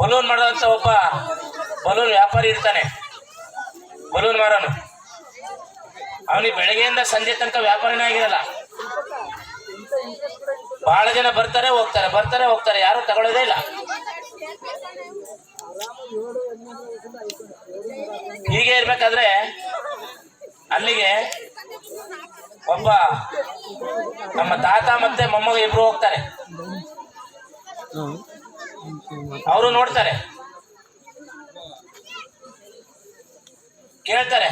Balloon ಮಾಡೋದಂತ ಒಬ್ಬ balloon ವ್ಯಾಪಾರಿ ಇರ್ತಾನೆ. ಬಲೂನ್ ಮಾರೋನು. ಅವನಿಗೆ ಬೆಳಗ್ಗೆಯಿಂದ ಸಂಜೆ ತನಕ ವ್ಯಾಪಾರನೇ ಆಗಿರಲ್ಲ. ಬಹಳ ಜನ ಬರ್ತಾರೆ, ಹೋಗ್ತಾರೆ ಬರ್ತಾರೆ, ಹೋಗ್ತಾರೆ, ಯಾರು ತಗೊಳ್ಳೋದೇ ಇಲ್ಲ. ಹೀಗೆ ಇರ್ಬೇಕಾದ್ರೆ ಅಲ್ಲಿಗೆ ಒಬ್ಬ ನಮ್ಮ ತಾತ ಮತ್ತೆ ಮೊಮ್ಮಗ ಇಬ್ರು ಹೋಗ್ತಾರೆ. ಅವರು ನೋಡ್ತಾರೆ. ಕೇಳ್ತಾರೆ.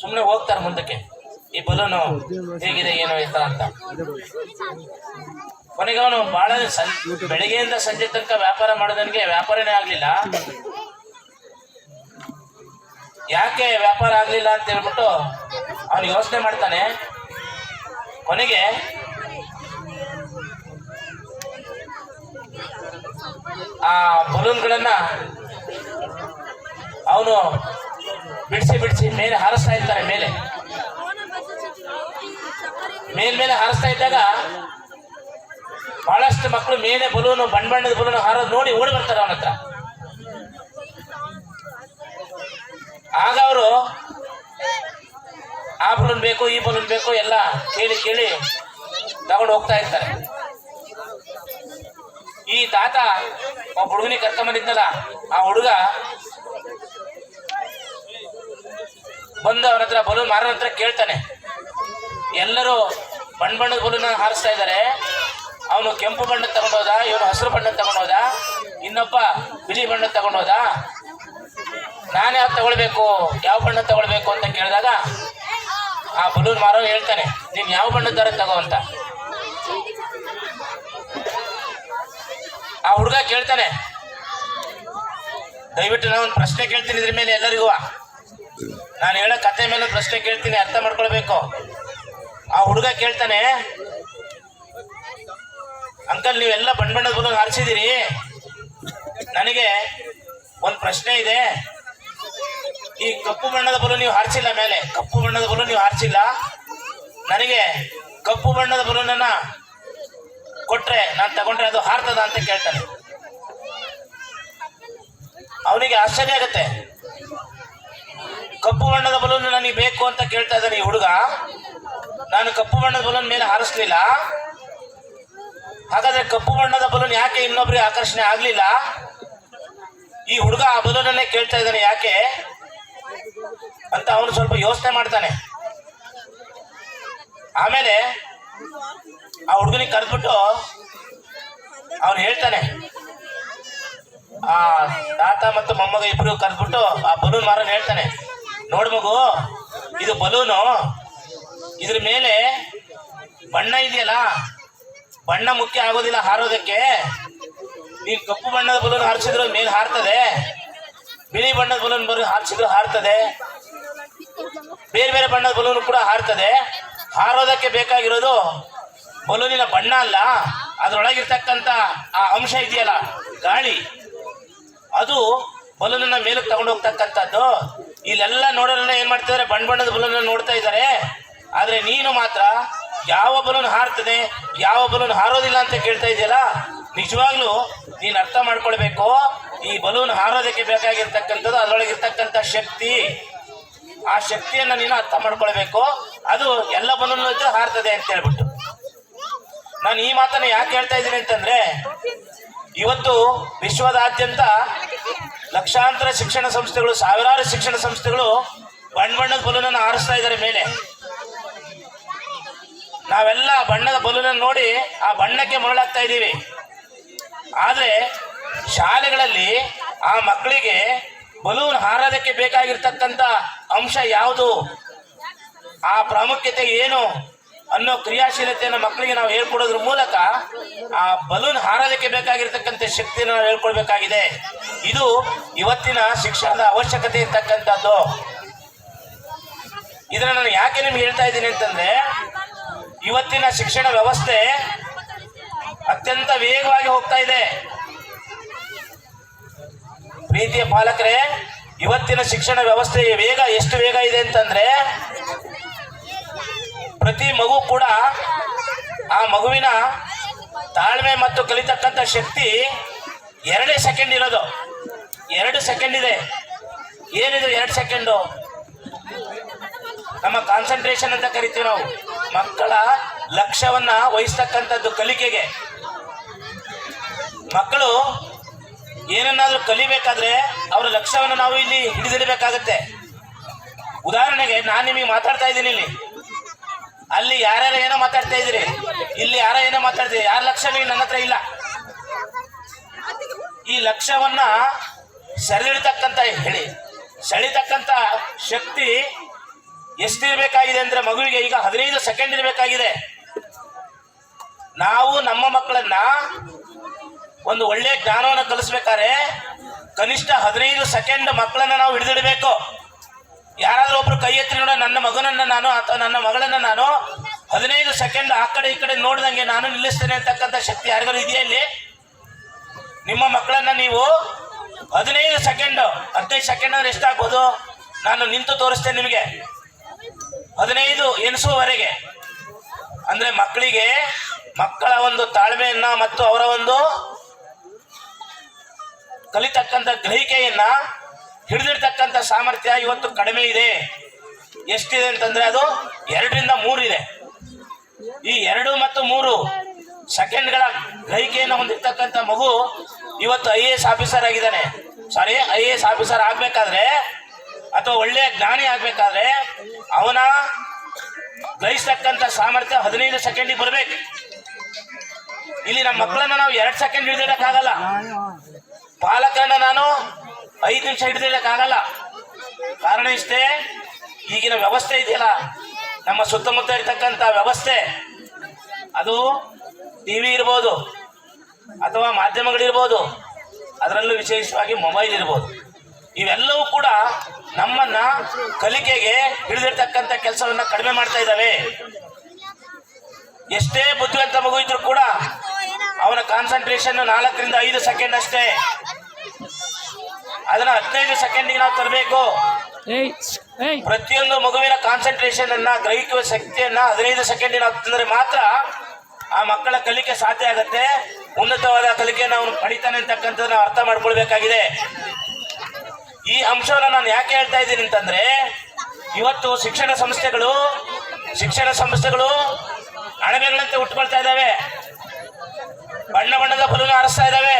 ಸುಮ್ಮನೆ ಹೋಗ್ತಾರೆ ಮುಂದಕ್ಕೆ. ಈ ಬಲೂನು ಹೇಗಿದೆ, ಏನು ಇತ್ತ ಅಂತ. ಕೊನೆಗೆ ಅವನು ಬಹಳ ಬೆಳಿಗ್ಗೆಯಿಂದ ಸಂಜೆ ತನಕ ವ್ಯಾಪಾರ ಮಾಡೋದನಿಗೆ ವ್ಯಾಪಾರನೇ ಆಗ್ಲಿಲ್ಲ. ಯಾಕೆ ವ್ಯಾಪಾರ ಆಗ್ಲಿಲ್ಲ ಅಂತ ಹೇಳ್ಬಿಟ್ಟು ಅವನು ಯೋಚನೆ ಮಾಡ್ತಾನೆ. ಕೊನೆಗೆ ಆ ಬಲೂನ್ಗಳನ್ನ ಅವನು ಬಿಡಿಸಿ ಬಿಡಿಸಿ ಮೇಲೆ ಹಾರಿಸ್ತಾ ಇರ್ತಾರೆ ಮೇಲೆ. ಮೇಲ್ಮೇಲೆ ಹಾರಿಸ್ತಾ ಇದ್ದಾಗ ಬಹಳಷ್ಟು ಮಕ್ಕಳು ಮೇಲೆ ಬಲೂನು, ಬಣ್ಣ ಬಣ್ಣದ ಬಲೂನು ಹಾರೋದು ನೋಡಿ ಓಡಿ ಬರ್ತಾರೆ ಅವನ ಹತ್ರ. ಆಗ ಅವರು ಆ ಬಲೂನ್ ಬೇಕು, ಈ ಬಲೂನ್ ಬೇಕು, ಎಲ್ಲ ಕೇಳಿ ಕೇಳಿ ತಗೊಂಡು ಹೋಗ್ತಾ ಇರ್ತಾರೆ. ಈ ತಾತ ಒಬ್ಬ ಹುಡುಗನಿಗೆ ಕರ್ಕೊಂಬಂದಿದ್ನಲ್ಲ, ಆ ಹುಡುಗ ಬಂದು ಅವನ ಹತ್ರ ಬಲೂನ್ ಮಾರೋ ಹತ್ರ ಕೇಳ್ತಾನೆ. ಎಲ್ಲರೂ ಬಣ್ಣ ಬಣ್ಣದ ಬಲೂನ್ ಹಾರಿಸ್ತಾ ಇದ್ದಾರೆ. ಅವನು ಕೆಂಪು ಬಣ್ಣ ತಗೊಂಡೋದ ಇವನು ಹಸಿರು ಬಣ್ಣ ತಗೊಂಡೋದ ಇನ್ನೊಬ್ಬ ಬಿಳಿ ಬಣ್ಣ ತಗೊಂಡೋದ ನಾನು ಯಾವ್ದು ತಗೊಳ್ಬೇಕು, ಯಾವ ಬಣ್ಣ ತಗೊಳ್ಬೇಕು ಅಂತ ಕೇಳಿದಾಗ ಆ ಬಲೂನ್ ಮಾರೋ ಹೇಳ್ತಾನೆ, ನೀನ್ ಯಾವ ಬಣ್ಣದ ದಾರ ತಗೋ ಅಂತ. ಆ ಹುಡುಗ ಕೇಳ್ತಾನೆ, ದಯವಿಟ್ಟು ನಾನು ಒಂದು ಪ್ರಶ್ನೆ ಕೇಳ್ತೀನಿ ಇದ್ರ ಮೇಲೆ ಎಲ್ಲರಿಗೂ. ನಾನು ಹೇಳೋ ಕತೆ ಮೇಲೆ ಪ್ರಶ್ನೆ ಕೇಳ್ತೀನಿ, ಅರ್ಥ ಮಾಡ್ಕೊಳ್ಬೇಕು. ಆ ಹುಡುಗ ಕೇಳ್ತಾನೆ, ಅಂಕಲ್, ನೀವೆಲ್ಲ ಬಣ್ಣ ಬಣ್ಣದ ಬಲೂನ್ ಹಾರಿಸಿದಿರಿ ನನಗೆ ಒಂದು ಪ್ರಶ್ನೆ ಇದೆ. ಈ ಕಪ್ಪು ಬಣ್ಣದ ಬಲೂನ್ ನೀವು ಹಾರಿಸಿಲ್ಲ ಮೇಲೆ. ಕಪ್ಪು ಬಣ್ಣದ ಬಲೂನ್ ನೀವು ಹಾರಿಸಿಲ್ಲ. ನನಗೆ ಕಪ್ಪು ಬಣ್ಣದ ಬಲೂನನ್ನ ಕೊಟ್ರೆ, ನಾನು ತಗೊಂಡ್ರೆ ಅದು ಹಾರ್ತದ ಅಂತ ಕೇಳ್ತಾನೆ. ಅವನಿಗೆ ಆಶ್ಚರ್ಯ ಆಗತ್ತೆ. ಕಪ್ಪು ಬಣ್ಣದ ಬಲೂನ್ ನನಗೆ ಬೇಕು ಅಂತ ಕೇಳ್ತಾ ಇದ್ದಾನೆ ಈ ಹುಡುಗ. ನಾನು ಕಪ್ಪು ಬಣ್ಣದ ಬಲೂನ್ ಮೇಲೆ ಹಾರಿಸ್ಲಿಲ್ಲ. ಹಾಗಾದ್ರೆ ಕಪ್ಪು ಬಣ್ಣದ ಬಲೂನ್ ಯಾಕೆ ಇನ್ನೊಬ್ರಿಗೆ ಆಕರ್ಷಣೆ ಆಗ್ಲಿಲ್ಲ? ಈ ಹುಡುಗ ಆ ಬಲೂನನ್ನೇ ಕೇಳ್ತಾ ಇದ್ದಾನೆ ಯಾಕೆ? ಅಂತ ಅವನು ಸ್ವಲ್ಪ ಯೋಚನೆ ಮಾಡ್ತಾನೆ. ಆಮೇಲೆ ಆ ಹುಡುಗನಿಗೆ ಕರೆದ್ಬಿಟ್ಟು ಅವನು ಹೇಳ್ತಾನೆ, ಆ ತಾತ ಮತ್ತು ಮೊಮ್ಮಗ ಇಬ್ರು ಕರೆದ್ಬಿಟ್ಟು ಆ ಬಲೂನ್ ಮಾರನ್ ಹೇಳ್ತಾನೆ, ನೋಡು ಮಗು, ಇದು ಬಲೂನು, ಇದ್ರ ಮೇಲೆ ಬಣ್ಣ ಇದೆಯಲ್ಲ, ಬಣ್ಣ ಮುಖ್ಯ ಆಗೋದಿಲ್ಲ ಹಾರೋದಕ್ಕೆ, ನೀನ್ ಕಪ್ಪು ಬಣ್ಣದ ಬಲೂನ್ ಹಾರಿಸಿದ್ರೆ ಮೇಲೆ ಹಾರ್ತದೆ ಬಿಳಿ ಬಣ್ಣದ ಬಲೂನ್ ಬರು ಹಾರಿಸಿದ್ರು ಹಾರ್ತದೆ. ಬೇರೆ ಬೇರೆ ಬಣ್ಣದ ಬಲೂನ್ ಕೂಡ ಹಾರ್ತದೆ. ಹಾರೋದಕ್ಕೆ ಬೇಕಾಗಿರೋದು ಬಲೂನಿನ ಬಣ್ಣ ಅಲ್ಲ ಅದರೊಳಗಿರ್ತಕ್ಕಂತ ಆ ಅಂಶ ಇದೆಯಲ್ಲ, ಗಾಳಿ. ಅದು ಬಲೂನನ್ನ ಮೇಲಕ್ಕೆ ತಗೊಂಡು ಹೋಗ್ತಕ್ಕಂಥದ್ದು. ಇಲ್ಲೆಲ್ಲ ನೋಡೋರೆಲ್ಲ ಏನ್ ಮಾಡ್ತಿದ್ದಾರೆ, ಬಣ್ಣ ಬಣ್ಣದ ಬಲೂನ್ ನೋಡ್ತಾ ಇದ್ದಾರೆ. ಆದ್ರೆ ನೀನು ಮಾತ್ರ ಯಾವ ಬಲೂನ್ ಹಾರ್ತದೆ, ಯಾವ ಬಲೂನ್ ಹಾರೋದಿಲ್ಲ ಅಂತ ಕೇಳ್ತಾ ಇದೆಯಲ್ಲ, ನಿಜವಾಗ್ಲೂ ನೀನು ಅರ್ಥ ಮಾಡ್ಕೊಳ್ಬೇಕು. ಈ ಬಲೂನ್ ಹಾರೋದಕ್ಕೆ ಬೇಕಾಗಿರ್ತಕ್ಕಂಥದ್ದು, ಅದ್ರೊಳಗಿರ್ತಕ್ಕಂಥ ಶಕ್ತಿ. ಆ ಶಕ್ತಿಯನ್ನ ನೀನು ಅರ್ಥ ಮಾಡ್ಕೊಳ್ಬೇಕು. ಅದು ಎಲ್ಲ ಬಲೂನ್ ಇದ್ರೆ ಹಾರ್ತದೆ ಅಂತ ಹೇಳ್ಬಿಟ್ಟು. ನಾನು ಈ ಮಾತನ್ನ ಯಾಕೆ ಹೇಳ್ತಾ ಇದ್ದೀನಿ ಅಂತಂದ್ರೆ, ಇವತ್ತು ವಿಶ್ವದಾದ್ಯಂತ ಲಕ್ಷಾಂತರ ಶಿಕ್ಷಣ ಸಂಸ್ಥೆಗಳು, ಸಾವಿರಾರು ಶಿಕ್ಷಣ ಸಂಸ್ಥೆಗಳು ಬಣ್ಣ ಬಣ್ಣದ ಬಲೂನನ್ನು ಹಾರಿಸ್ತಾ ಇದ್ದಾರೆ ಮೇಲೆ. ನಾವೆಲ್ಲ ಬಣ್ಣದ ಬಲೂನನ್ನು ನೋಡಿ ಆ ಬಣ್ಣಕ್ಕೆ ಮರಳಾಗ್ತಾ ಇದ್ದೀವಿ. ಆದ್ರೆ ಶಾಲೆಗಳಲ್ಲಿ ಆ ಮಕ್ಕಳಿಗೆ ಬಲೂನ್ ಹಾರೋದಕ್ಕೆ ಬೇಕಾಗಿರ್ತಕ್ಕಂಥ ಅಂಶ ಯಾವುದು? ಆ ಪ್ರಾಮುಖ್ಯತೆ ಏನು ಅನ್ನೋ ಕ್ರಿಯಾಶೀಲತೆಯನ್ನು ಮಕ್ಕಳಿಗೆ ನಾವು ಹೇಳ್ಕೊಡೋದ್ರ ಮೂಲಕ ಆ ಬಲೂನ್ ಹಾರೋದಕ್ಕೆ ಬೇಕಾಗಿರ್ತಕ್ಕಂಥ ಶಕ್ತಿಯನ್ನು ನಾವು ಹೇಳ್ಕೊಡ್ಬೇಕಾಗಿದೆ ಇದು ಇವತ್ತಿನ ಶಿಕ್ಷಣದ ಅವಶ್ಯಕತೆ ಇರ್ತಕ್ಕಂಥದ್ದು. ಇದನ್ನ ನಾನು ಯಾಕೆ ನಿಮ್ಗೆ ಹೇಳ್ತಾ ಇದ್ದೀನಿ ಅಂತಂದ್ರೆ, ಇವತ್ತಿನ ಶಿಕ್ಷಣ ವ್ಯವಸ್ಥೆ ಅತ್ಯಂತ ವೇಗವಾಗಿ ಹೋಗ್ತಾ ಇದೆ. ಪ್ರೀತಿಯ ಪಾಲಕರೇ, ಇವತ್ತಿನ ಶಿಕ್ಷಣ ವ್ಯವಸ್ಥೆಯ ವೇಗ ಎಷ್ಟು ವೇಗ ಇದೆ ಅಂತಂದ್ರೆ, ಪ್ರತಿ ಮಗು ಕೂಡ ಆ ಮಗುವಿನ ತಾಳ್ಮೆ ಮತ್ತು ಕಲಿತಕ್ಕಂಥ ಶಕ್ತಿ ಎರಡೇ ಸೆಕೆಂಡ್ ಇರೋದು. ಎರಡು ಸೆಕೆಂಡ್ ಇದೆ. ಏನಿದೆ ಎರಡು ಸೆಕೆಂಡು. ನಮ್ಮ ಕಾನ್ಸಂಟ್ರೇಷನ್ ಅಂತ ಕರಿತೀವಿ ನಾವು. ಮಕ್ಕಳ ಲಕ್ಷ್ಯವನ್ನ ವಹಿಸ್ತಕ್ಕಂಥದ್ದು ಕಲಿಕೆಗೆ. ಮಕ್ಕಳು ಏನನ್ನಾದ್ರೂ ಕಲಿಬೇಕಾದ್ರೆ ಅವರ ಲಕ್ಷ್ಯವನ್ನು ನಾವು ಇಲ್ಲಿ ಹಿಡಿದಿಡಬೇಕಾಗತ್ತೆ. ಉದಾಹರಣೆಗೆ ನಾನು ನಿಮಗೆ ಮಾತಾಡ್ತಾ ಇದ್ದೀನಿ ಇಲ್ಲಿ. ಅಲ್ಲಿ ಯಾರ್ಯಾರ ಏನೋ ಮಾತಾಡ್ತಾ ಇದ್ದೀರಿ? ಇಲ್ಲಿ ಯಾರ ಏನೋ ಮಾತಾಡ್ತೀರಿ ಯಾರ ಲಕ್ಷ್ಯ ನೀವು ನನ್ನ ಹತ್ರ ಇಲ್ಲ. ಈ ಲಕ್ಷ್ಯವನ್ನ ಸೆಳೆದಿಡ್ತಕ್ಕಂತ ಹೇಳಿ, ಸೆಳಿತಕ್ಕಂತ ಶಕ್ತಿ ಎಷ್ಟಿರ್ಬೇಕಾಗಿದೆ ಅಂದ್ರೆ ಮಗುವಿಗೆ ಈಗ ಹದಿನೈದು ಸೆಕೆಂಡ್ ಇರಬೇಕಾಗಿದೆ. ನಾವು ನಮ್ಮ ಮಕ್ಕಳನ್ನ ಒಂದು ಒಳ್ಳೆ ಜ್ಞಾನವನ್ನು ಕಲಿಸ್ಬೇಕಾದ್ರೆ ಕನಿಷ್ಠ ಹದಿನೈದು ಸೆಕೆಂಡ್ ಮಕ್ಕಳನ್ನ ನಾವು ಹಿಡಿದಿಡಬೇಕು. ಯಾರಾದ್ರೂ ಒಬ್ರು ಕೈ ಎತ್ತಿ ನೋಡ, ನನ್ನ ಮಗನನ್ನ ನಾನು ಅಥವಾ ನನ್ನ ಮಗಳನ್ನ ನಾನು ಹದಿನೈದು ಸೆಕೆಂಡ್ ಆ ಕಡೆ ಈ ಕಡೆ ನೋಡಿದಂಗೆ ನಾನು ನಿಲ್ಲಿಸ್ತೇನೆ ಅಂತಕ್ಕಂಥ ಶಕ್ತಿ ಯಾರಿಗಾರು ಇದೆಯಾ ಇಲ್ಲಿ? ನಿಮ್ಮ ಮಕ್ಕಳನ್ನ ನೀವು ಹದಿನೈದು ಸೆಕೆಂಡ್ ಹದಿನೈದು ಸೆಕೆಂಡ್ ಅಂದ್ರೆ ಎಷ್ಟಾಗ್ಬೋದು? ನಾನು ನಿಂತು ತೋರಿಸ್ತೇನೆ ನಿಮಗೆ. ಹದಿನೈದು ಎನಿಸುವವರೆಗೆ ಅಂದ್ರೆ ಮಕ್ಕಳಿಗೆ ಮಕ್ಕಳ ಒಂದು ತಾಳ್ಮೆಯನ್ನ ಮತ್ತು ಅವರ ಒಂದು ಕಲಿತಕ್ಕಂಥ ಗ್ರಹಿಕೆಯನ್ನ ಹಿಡಿದಿರ್ತಕ್ಕಂಥ ಸಾಮರ್ಥ್ಯ ಇವತ್ತು ಕಡಿಮೆ ಇದೆ. ಎಷ್ಟಿದೆ ಅಂತಂದ್ರೆ ಅದು ಎರಡರಿಂದ ಮೂರಿದೆ. ಈ ಎರಡು ಮತ್ತು ಮೂರು ಸೆಕೆಂಡ್ಗಳ ಗ್ರಹಿಕೆಯನ್ನು ಹೊಂದಿರ್ತಕ್ಕಂಥ ಮಗು ಇವತ್ತು ಐ ಎ ಎಸ್ ಆಫೀಸರ್ ಆಗಿದ್ದಾನೆ. Sorry, I A S officer ಆಗಬೇಕಾದ್ರೆ ಅಥವಾ ಒಳ್ಳೆಯ ಜ್ಞಾನಿ ಆಗ್ಬೇಕಾದ್ರೆ ಅವನ ಗ್ರಹಿಸ್ತಕ್ಕಂಥ ಸಾಮರ್ಥ್ಯ ಹದಿನೈದು ಸೆಕೆಂಡಿಗೆ ಬರಬೇಕು. ಇಲ್ಲಿ ನಮ್ಮ ಮಕ್ಕಳನ್ನ ನಾವು ಎರಡು ಸೆಕೆಂಡ್ ಹಿಡಿದಿಡಕ್ಕಾಗಲ್ಲ. ಪಾಲಕರನ್ನ ನಾನು ಐದು ನಿಮಿಷ ಹಿಡಿದಿಡಕ್ಕಾಗಲ್ಲ ಕಾರಣ ಇಷ್ಟೇ, ಈಗಿನ ವ್ಯವಸ್ಥೆ ಇದೆಯಲ್ಲ, ನಮ್ಮ ಸುತ್ತಮುತ್ತ ಇರ್ತಕ್ಕಂಥ ವ್ಯವಸ್ಥೆ. ಅದು ಟಿ ವಿ ಇರ್ಬೋದು, ಅಥವಾ ಮಾಧ್ಯಮಗಳಿರ್ಬೋದು, ಅದರಲ್ಲೂ ವಿಶೇಷವಾಗಿ ಮೊಬೈಲ್ ಇರ್ಬೋದು. ಇವೆಲ್ಲವೂ ಕೂಡ ನಮ್ಮನ್ನ ಕಲಿಕೆಗೆ ಹಿಡಿದಿರ್ತಕ್ಕಂಥ ಕೆಲಸವನ್ನ ಕಡಿಮೆ ಮಾಡ್ತಾ ಇದ್ದಾವೆ. ಎಷ್ಟೇ ಬುದ್ಧಿವಂತ ಮಗು ಇದ್ರು ಕೂಡ ಅವನ ಕಾನ್ಸಂಟ್ರೇಷನ್ ನಾಲ್ಕರಿಂದ ಐದು ಸೆಕೆಂಡ್ ಅಷ್ಟೇ. ಅದನ್ನ ಹದಿನೈದು ಸೆಕೆಂಡಿಗೆ ನಾವು ತರಬೇಕು. ಪ್ರತಿಯೊಂದು ಮಗುವಿನ ಕಾನ್ಸಂಟ್ರೇಷನ್ ಅನ್ನ ಗ್ರಹಿಸುವ ಶಕ್ತಿಯನ್ನ ಹದಿನೈದು ಸೆಕೆಂಡಿನ ತಂದ್ರೆ ಮಾತ್ರ ಆ ಮಕ್ಕಳ ಕಲಿಕೆ ಸಾಧ್ಯ ಆಗತ್ತೆ. ಉನ್ನತವಾದ ಕಲಿಕೆಯನ್ನು ಅವನು ಪಡಿತಾನೆ ಅಂತಕ್ಕಂಥದ್ದು ನಾವು ಅರ್ಥ ಮಾಡ್ಕೊಳ್ಬೇಕಾಗಿದೆ. ಈ ಅಂಶವನ್ನು ನಾನು ಯಾಕೆ ಹೇಳ್ತಾ ಇದ್ದೀನಿ ಅಂತಂದ್ರೆ ಇವತ್ತು ಶಿಕ್ಷಣ ಸಂಸ್ಥೆಗಳು ಶಿಕ್ಷಣ ಸಂಸ್ಥೆಗಳು ಅಣಬೆಗಳಂತೆ ಉಟ್ಕೊಳ್ತಾ ಇದ್ದಾವೆ. ಬಣ್ಣ ಬಣ್ಣದ ಬಲೂನ್ ಹಾರಿಸ್ತಾ ಇದ್ದಾವೆ.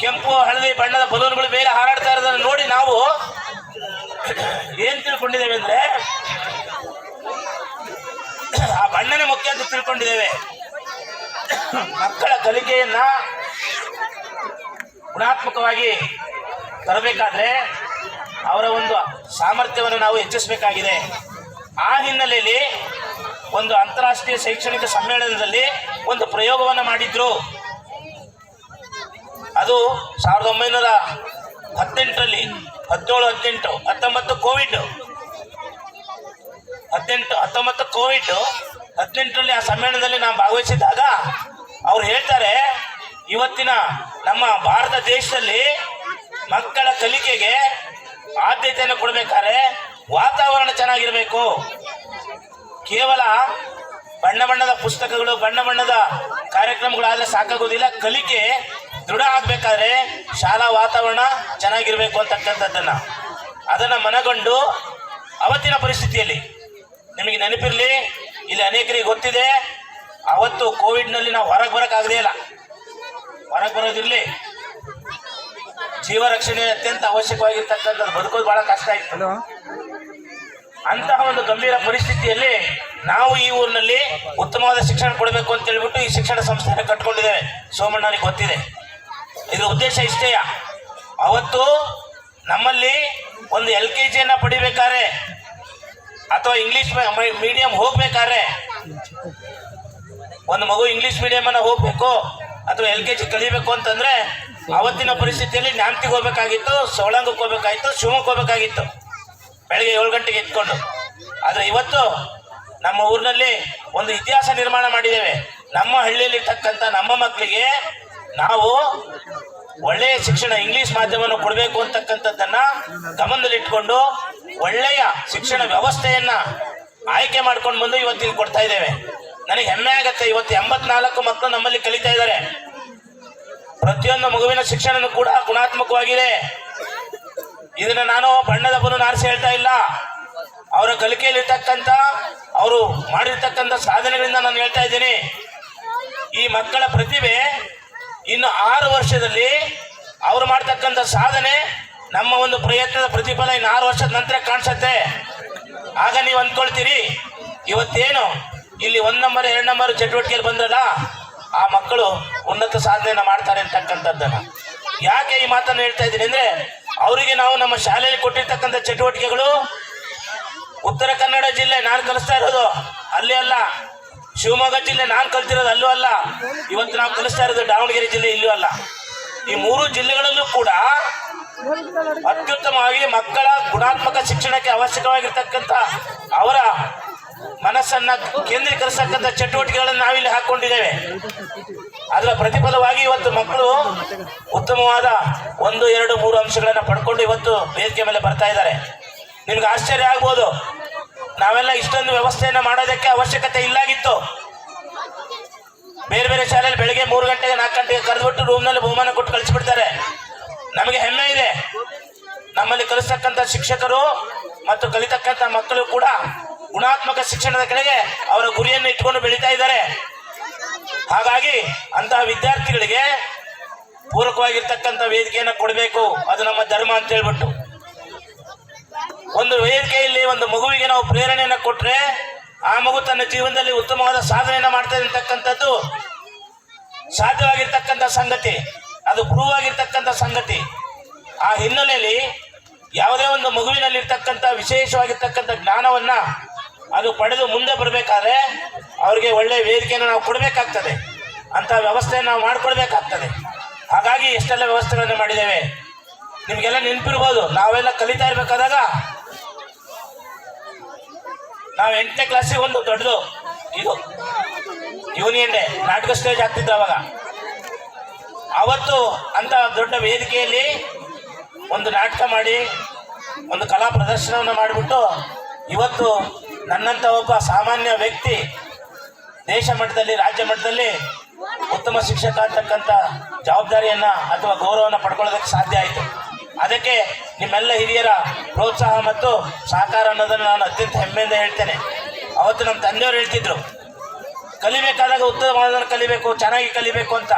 ಕೆಂಪು, ಹಳದಿ ಬಣ್ಣದ ಬಲೂನ್ಗಳು ಮೇಲೆ ಹಾರಾಡ್ತಾ ಇರೋದನ್ನ ನೋಡಿ ನಾವು ಏನ್ ತಿಳ್ಕೊಂಡಿದ್ದೇವೆ ಅಂದ್ರೆ, ಆ ಬಣ್ಣನೇ ಮುಖ್ಯ ಅಂತ ತಿಳ್ಕೊಂಡಿದ್ದೇವೆ. ಮಕ್ಕಳ ಕಲಿಕೆಯನ್ನ ಗುಣಾತ್ಮಕವಾಗಿ ತರಬೇಕಾದ್ರೆ ಅವರ ಒಂದು ಸಾಮರ್ಥ್ಯವನ್ನು ನಾವು ಹೆಚ್ಚಿಸಬೇಕಾಗಿದೆ. ಆ ಹಿನ್ನೆಲೆಯಲ್ಲಿ ಅಂತಾರಾಷ್ಟ್ರೀಯ ಶೈಕ್ಷಣಿಕ ಸಮ್ಮೇಳನದಲ್ಲಿ ಒಂದು ಪ್ರಯೋಗವನ್ನು ಮಾಡಿದ್ರು. ಅದು ಸಾವಿರದ ಒಂಬೈನೂರ ಹದಿನೆಂಟರಲ್ಲಿ, ಹದಿನೇಳು, ಹದಿನೆಂಟು, ಹತ್ತೊಂಬತ್ತು ಕೋವಿಡ್ ಹದಿನೆಂಟು, ಹತ್ತೊಂಬತ್ತು ಕೋವಿಡ್ ಹದಿನೆಂಟರಲ್ಲಿ ಆ ಸಮ್ಮೇಳನದಲ್ಲಿ ನಾವು ಭಾಗವಹಿಸಿದಾಗ ಅವ್ರು ಹೇಳ್ತಾರೆ, ಇವತ್ತಿನ ನಮ್ಮ ಭಾರತ ದೇಶದಲ್ಲಿ ಮಕ್ಕಳ ಕಲಿಕೆಗೆ ಆದ್ಯತೆಯನ್ನು ಕೊಡಬೇಕಾದ್ರೆ ವಾತಾವರಣ ಚೆನ್ನಾಗಿರಬೇಕು. ಕೇವಲ ಬಣ್ಣ ಬಣ್ಣದ ಪುಸ್ತಕಗಳು, ಬಣ್ಣ ಬಣ್ಣದ ಕಾರ್ಯಕ್ರಮಗಳಾದ್ರೆ ಸಾಕಾಗೋದಿಲ್ಲ. ಕಲಿಕೆ ದೃಢ ಆಗ್ಬೇಕಾದ್ರೆ ಶಾಲಾ ವಾತಾವರಣ ಚೆನ್ನಾಗಿರ್ಬೇಕು ಅಂತಕ್ಕಂಥದ್ದನ್ನ. ಅದನ್ನ ಮನಗೊಂಡು ಅವತ್ತಿನ ಪರಿಸ್ಥಿತಿಯಲ್ಲಿ, ನಿಮಗೆ ನೆನಪಿರಲಿ, ಇಲ್ಲಿ ಅನೇಕರಿಗೆ ಗೊತ್ತಿದೆ, ಅವತ್ತು ಕೋವಿಡ್ನಲ್ಲಿ ನಾವು ಹೊರಗೆ ಬರೋಕ್ಕಾಗದೇ ಇಲ್ಲ. ಹೊರಗೆ ಬರೋದಿರಲಿ. ಜೀವ ರಕ್ಷಣೆ ಅತ್ಯಂತ ಅವಶ್ಯಕವಾಗಿರ್ತಕ್ಕಂಥದ್ದು. ಬದುಕೋದು ಬಹಳ ಕಷ್ಟ ಹಲೋ. ಅಂತಹ ಒಂದು ಗಂಭೀರ ಪರಿಸ್ಥಿತಿಯಲ್ಲಿ ನಾವು ಈ ಊರಿನಲ್ಲಿ ಉತ್ತಮವಾದ ಶಿಕ್ಷಣ ಕೊಡಬೇಕು ಅಂತ ಹೇಳ್ಬಿಟ್ಟು ಈ ಶಿಕ್ಷಣ ಸಂಸ್ಥೆಯನ್ನು ಕಟ್ಕೊಂಡಿದ್ದೇವೆ ಸೋಮಣ್ಣನಿಗೆ ಗೊತ್ತಿದೆ. ಇದರ ಉದ್ದೇಶ ಇಷ್ಟೇಯ ಅವತ್ತು ನಮ್ಮಲ್ಲಿ ಒಂದು ಎಲ್ ಕೆ ಜಿಯನ್ನು ಪಡಿಬೇಕಾದ್ರೆ ಅಥವಾ ಇಂಗ್ಲಿಷ್ ಮೀಡಿಯಂ ಹೋಗ್ಬೇಕಾದ್ರೆ ಒಂದು ಮಗು ಇಂಗ್ಲಿಷ್ ಮೀಡಿಯಂ ಹೋಗಬೇಕು ಹೋಗ್ಬೇಕು ಅಥವಾ ಎಲ್ ಕೆ ಜಿ ಕಲಿಬೇಕು ಅಂತಂದ್ರೆ ಅವತ್ತಿನ ಪರಿಸ್ಥಿತಿಯಲ್ಲಿ ನ್ಯಾಮ್ತಿಗೆ ಹೋಗ್ಬೇಕಾಗಿತ್ತು, ಸೋಳಂಗಕ್ಕೆ ಹೋಗ್ಬೇಕಾಗಿತ್ತು, ಶಿವಮೊಗ್ಗಕ್ಕೆ ಹೋಗ್ಬೇಕಾಗಿತ್ತು. ಬೆಳಗ್ಗೆ ಏಳು ಗಂಟೆಗೆ ಎತ್ಕೊಂಡು. ಆದರೆ ಇವತ್ತು ನಮ್ಮ ಊರಿನಲ್ಲಿ ಒಂದು ಇತಿಹಾಸ ನಿರ್ಮಾಣ ಮಾಡಿದ್ದೇವೆ. ನಮ್ಮ ಹಳ್ಳಿಯಲ್ಲಿ ಇರ್ತಕ್ಕಂಥ ನಮ್ಮ ಮಕ್ಕಳಿಗೆ ನಾವು ಒಳ್ಳೆಯ ಶಿಕ್ಷಣ, ಇಂಗ್ಲಿಷ್ ಮಾಧ್ಯಮವನ್ನು ಕೊಡಬೇಕು ಅಂತಕ್ಕಂಥದ್ದನ್ನ ಗಮನದಲ್ಲಿಟ್ಕೊಂಡು ಒಳ್ಳೆಯ ಶಿಕ್ಷಣ ವ್ಯವಸ್ಥೆಯನ್ನ ಆಯ್ಕೆ ಮಾಡ್ಕೊಂಡು ಬಂದು ಇವತ್ತಿಗೆ ಕೊಡ್ತಾ ಇದ್ದೇವೆ. ನನಗೆ ಹೆಮ್ಮೆ ಆಗತ್ತೆ, ಇವತ್ತು ಎಂಬತ್ನಾಲ್ಕು ಮಕ್ಕಳು ನಮ್ಮಲ್ಲಿ ಕಲಿತಾ ಇದ್ದಾರೆ. ಪ್ರತಿಯೊಂದು ಮಗುವಿನ ಶಿಕ್ಷಣ ಕೂಡ ಗುಣಾತ್ಮಕವಾಗಿದೆ. ಇದನ್ನ ನಾನು ಬಣ್ಣದ ಬಲು ಆರಿಸಿ ಹೇಳ್ತಾ ಇಲ್ಲ. ಅವರ ಕಲಿಕೆಯಲ್ಲಿರ್ತಕ್ಕಂಥ, ಅವರು ಮಾಡಿರ್ತಕ್ಕಂಥ ಸಾಧನೆಗಳಿಂದ ನಾನು ಹೇಳ್ತಾ ಇದ್ದೀನಿ. ಈ ಮಕ್ಕಳ ಪ್ರತಿಭೆ ಇನ್ನು ಆರು ವರ್ಷದಲ್ಲಿ ಅವರು ಮಾಡ್ತಕ್ಕಂಥ ಸಾಧನೆ ನಮ್ಮ ಒಂದು ಪ್ರಯತ್ನದ ಪ್ರತಿಫಲ ಇನ್ನು ಆರು ವರ್ಷದ ನಂತರ ಕಾಣಿಸುತ್ತೆ. ಆಗ ನೀವು ಅಂದ್ಕೊಳ್ತೀರಿ, ಇವತ್ತೇನು? ಇಲ್ಲಿ ಒಂದು ನಂಬರ್ ಎರಡು ನಂಬರ್ ಚಟುವಟಿಕೆಯಲ್ಲಿ ಬಂದ್ರಲ್ಲ, ಆ ಮಕ್ಕಳು ಉನ್ನತ ಸಾಧನೆಯನ್ನು ಮಾಡ್ತಾರೆ ಅಂತಕ್ಕಂಥದ್ದನ್ನ. ಯಾಕೆ ಈ ಮಾತನ್ನು ಹೇಳ್ತಾ ಇದ್ದೀನಿ ಅಂದ್ರೆ ಅವರಿಗೆ ನಾವು ನಮ್ಮ ಶಾಲೆಯಲ್ಲಿ ಕೊಟ್ಟಿರ್ತಕ್ಕಂಥ ಚಟುವಟಿಕೆಗಳು ಉತ್ತರ ಕನ್ನಡ ಜಿಲ್ಲೆ ನಾನು ಕಲಿಸ್ತಾ ಇರೋದು. ಅಲ್ಲಿ ಅಲ್ಲ, ಶಿವಮೊಗ್ಗ ಜಿಲ್ಲೆ ನಾನು ಕಲ್ತಿರೋದು ಅಲ್ಲೂ ಅಲ್ಲ. ಇವತ್ತು ನಾವು ಕಲಿಸ್ತಾ ಇರೋದು ದಾವಣಗೆರೆ ಜಿಲ್ಲೆ ಇಲ್ಲೂ ಅಲ್ಲ. ಈ ಮೂರು ಜಿಲ್ಲೆಗಳಲ್ಲೂ ಕೂಡ ಅತ್ಯುತ್ತಮವಾಗಿ ಮಕ್ಕಳ ಗುಣಾತ್ಮಕ ಶಿಕ್ಷಣಕ್ಕೆ ಅವಶ್ಯಕವಾಗಿರ್ತಕ್ಕಂಥ ಅವರ ಮನಸ್ಸನ್ನ ಕೇಂದ್ರೀಕರಿಸತಕ್ಕಂಥ ಚಟುವಟಿಕೆಗಳನ್ನು ನಾವಿಲ್ಲಿ ಹಾಕೊಂಡಿದ್ದೇವೆ ಅದರ ಪ್ರತಿಫಲವಾಗಿ ಇವತ್ತು ಮಕ್ಕಳು ಉತ್ತಮವಾದ ಒಂದು, ಎರಡು, ಮೂರು ಅಂಶಗಳನ್ನು ಪಡ್ಕೊಂಡು ಇವತ್ತು ವೇದಿಕೆ ಮೇಲೆ ಬರ್ತಾ ಇದ್ದಾರೆ. ನಿಮ್ಗೆ ಆಶ್ಚರ್ಯ ಆಗ್ಬೋದು. ನಾವೆಲ್ಲ ಇಷ್ಟೊಂದು ವ್ಯವಸ್ಥೆಯನ್ನು ಮಾಡೋದಕ್ಕೆ ಅವಶ್ಯಕತೆ ಇಲ್ಲಾಗಿತ್ತು. ಬೇರೆ ಬೇರೆ ಶಾಲೆಯಲ್ಲಿ ಬೆಳಗ್ಗೆ ಮೂರು ಗಂಟೆಗೆ, ನಾಲ್ಕು ಗಂಟೆಗೆ ಕರೆದ್ಬಿಟ್ಟು ರೂಮ್ನಲ್ಲಿ ಬಹುಮಾನ ಕೊಟ್ಟು ಕಳಿಸ್ಬಿಡ್ತಾರೆ. ನಮಗೆ ಹೆಮ್ಮೆ ಇದೆ. ನಮ್ಮಲ್ಲಿ ಕಲಿಸ್ತಕ್ಕಂಥ ಶಿಕ್ಷಕರು ಮತ್ತು ಕಲಿತಕ್ಕಂಥ ಮಕ್ಕಳು ಕೂಡ ಗುಣಾತ್ಮಕ ಶಿಕ್ಷಣದ ಕಡೆಗೆ ಅವರ ಗುರಿಯನ್ನು ಇಟ್ಕೊಂಡು ಬೆಳೀತಾ ಇದ್ದಾರೆ. ಹಾಗಾಗಿ ಅಂತಹ ವಿದ್ಯಾರ್ಥಿಗಳಿಗೆ ಪೂರಕವಾಗಿರ್ತಕ್ಕಂಥ ವೇದಿಕೆಯನ್ನು ಕೊಡಬೇಕು. ಅದು ನಮ್ಮ ಧರ್ಮ ಅಂತ ಹೇಳ್ಬಿಟ್ಟು. ಒಂದು ವೇದಿಕೆಯಲ್ಲಿ ಒಂದು ಮಗುವಿಗೆ ನಾವು ಪ್ರೇರಣೆಯನ್ನು ಕೊಟ್ಟರೆ ಆ ಮಗು ತನ್ನ ಜೀವನದಲ್ಲಿ ಉತ್ತಮವಾದ ಸಾಧನೆಯನ್ನು ಮಾಡ್ತಾ ಇರತಕ್ಕಂಥದ್ದು ಸಾಧ್ಯವಾಗಿರ್ತಕ್ಕಂಥ ಸಂಗತಿ. ಅದು ಪ್ರೂವ್ ಆಗಿರ್ತಕ್ಕಂಥ ಸಂಗತಿ. ಆ ಹಿನ್ನೆಲೆಯಲ್ಲಿ ಯಾವುದೇ ಒಂದು ಮಗುವಿನಲ್ಲಿ ಇರ್ತಕ್ಕಂಥ ವಿಶೇಷವಾಗಿರ್ತಕ್ಕಂಥ ಜ್ಞಾನವನ್ನ ಅದು ಪಡೆದು ಮುಂದೆ ಬರಬೇಕಾದ್ರೆ ಅವರಿಗೆ ಒಳ್ಳೆ ವೇದಿಕೆಯನ್ನು ನಾವು ಕೊಡಬೇಕಾಗ್ತದೆ. ಅಂತ ವ್ಯವಸ್ಥೆಯನ್ನು ನಾವು ಮಾಡಿಕೊಡ್ಬೇಕಾಗ್ತದೆ. ಹಾಗಾಗಿ ಎಷ್ಟೆಲ್ಲ ವ್ಯವಸ್ಥೆಗಳನ್ನು ಮಾಡಿದ್ದೇವೆ? ನಿಮಗೆಲ್ಲ ನೆನಪಿರ್ಬೋದು. ನಾವೆಲ್ಲ ಕಲಿತಾ ಇರ್ಬೇಕಾದಾಗ ನಾವು ಎಂಟನೇ ಕ್ಲಾಸಿಗೆ ಒಂದು ದೊಡ್ಡದು ಇದು ಯೂನಿಯನ್ ಡೇ, ನಾಟಕ ಸ್ಟೇಜ್ ಆಗ್ತಿದ್ದ ಅವಾಗ. ಅವತ್ತು ಅಂತ ದೊಡ್ಡ ವೇದಿಕೆಯಲ್ಲಿ ಒಂದು ನಾಟಕ ಮಾಡಿ, ಒಂದು ಕಲಾ ಪ್ರದರ್ಶನವನ್ನು ಮಾಡಿಬಿಟ್ಟು ಇವತ್ತು ನನ್ನಂತ ಒಬ್ಬ ಸಾಮಾನ್ಯ ವ್ಯಕ್ತಿ ದೇಶ ಮಟ್ಟದಲ್ಲಿ, ರಾಜ್ಯ ಮಟ್ಟದಲ್ಲಿ ಉತ್ತಮ ಶಿಕ್ಷಕ ಅಂತಕ್ಕಂಥ ಜವಾಬ್ದಾರಿಯನ್ನ ಅಥವಾ ಗೌರವನ ಪಡ್ಕೊಳ್ಳೋದಕ್ಕೆ ಸಾಧ್ಯ ಆಯಿತು. ಅದಕ್ಕೆ ನಿಮ್ಮೆಲ್ಲ ಹಿರಿಯರ ಪ್ರೋತ್ಸಾಹ ಮತ್ತು ಸಹಕಾರ ಅನ್ನೋದನ್ನು ನಾನು ಅತ್ಯಂತ ಹೆಮ್ಮೆಯಿಂದ ಹೇಳ್ತೇನೆ. ಅವತ್ತು ನಮ್ಮ ತಂದೆಯವರು ಹೇಳ್ತಿದ್ರು, ಕಲಿಬೇಕಾದಾಗ ಉತ್ತಮವಾದನ್ನು ಕಲಿಬೇಕು, ಚೆನ್ನಾಗಿ ಕಲಿಬೇಕು ಅಂತ.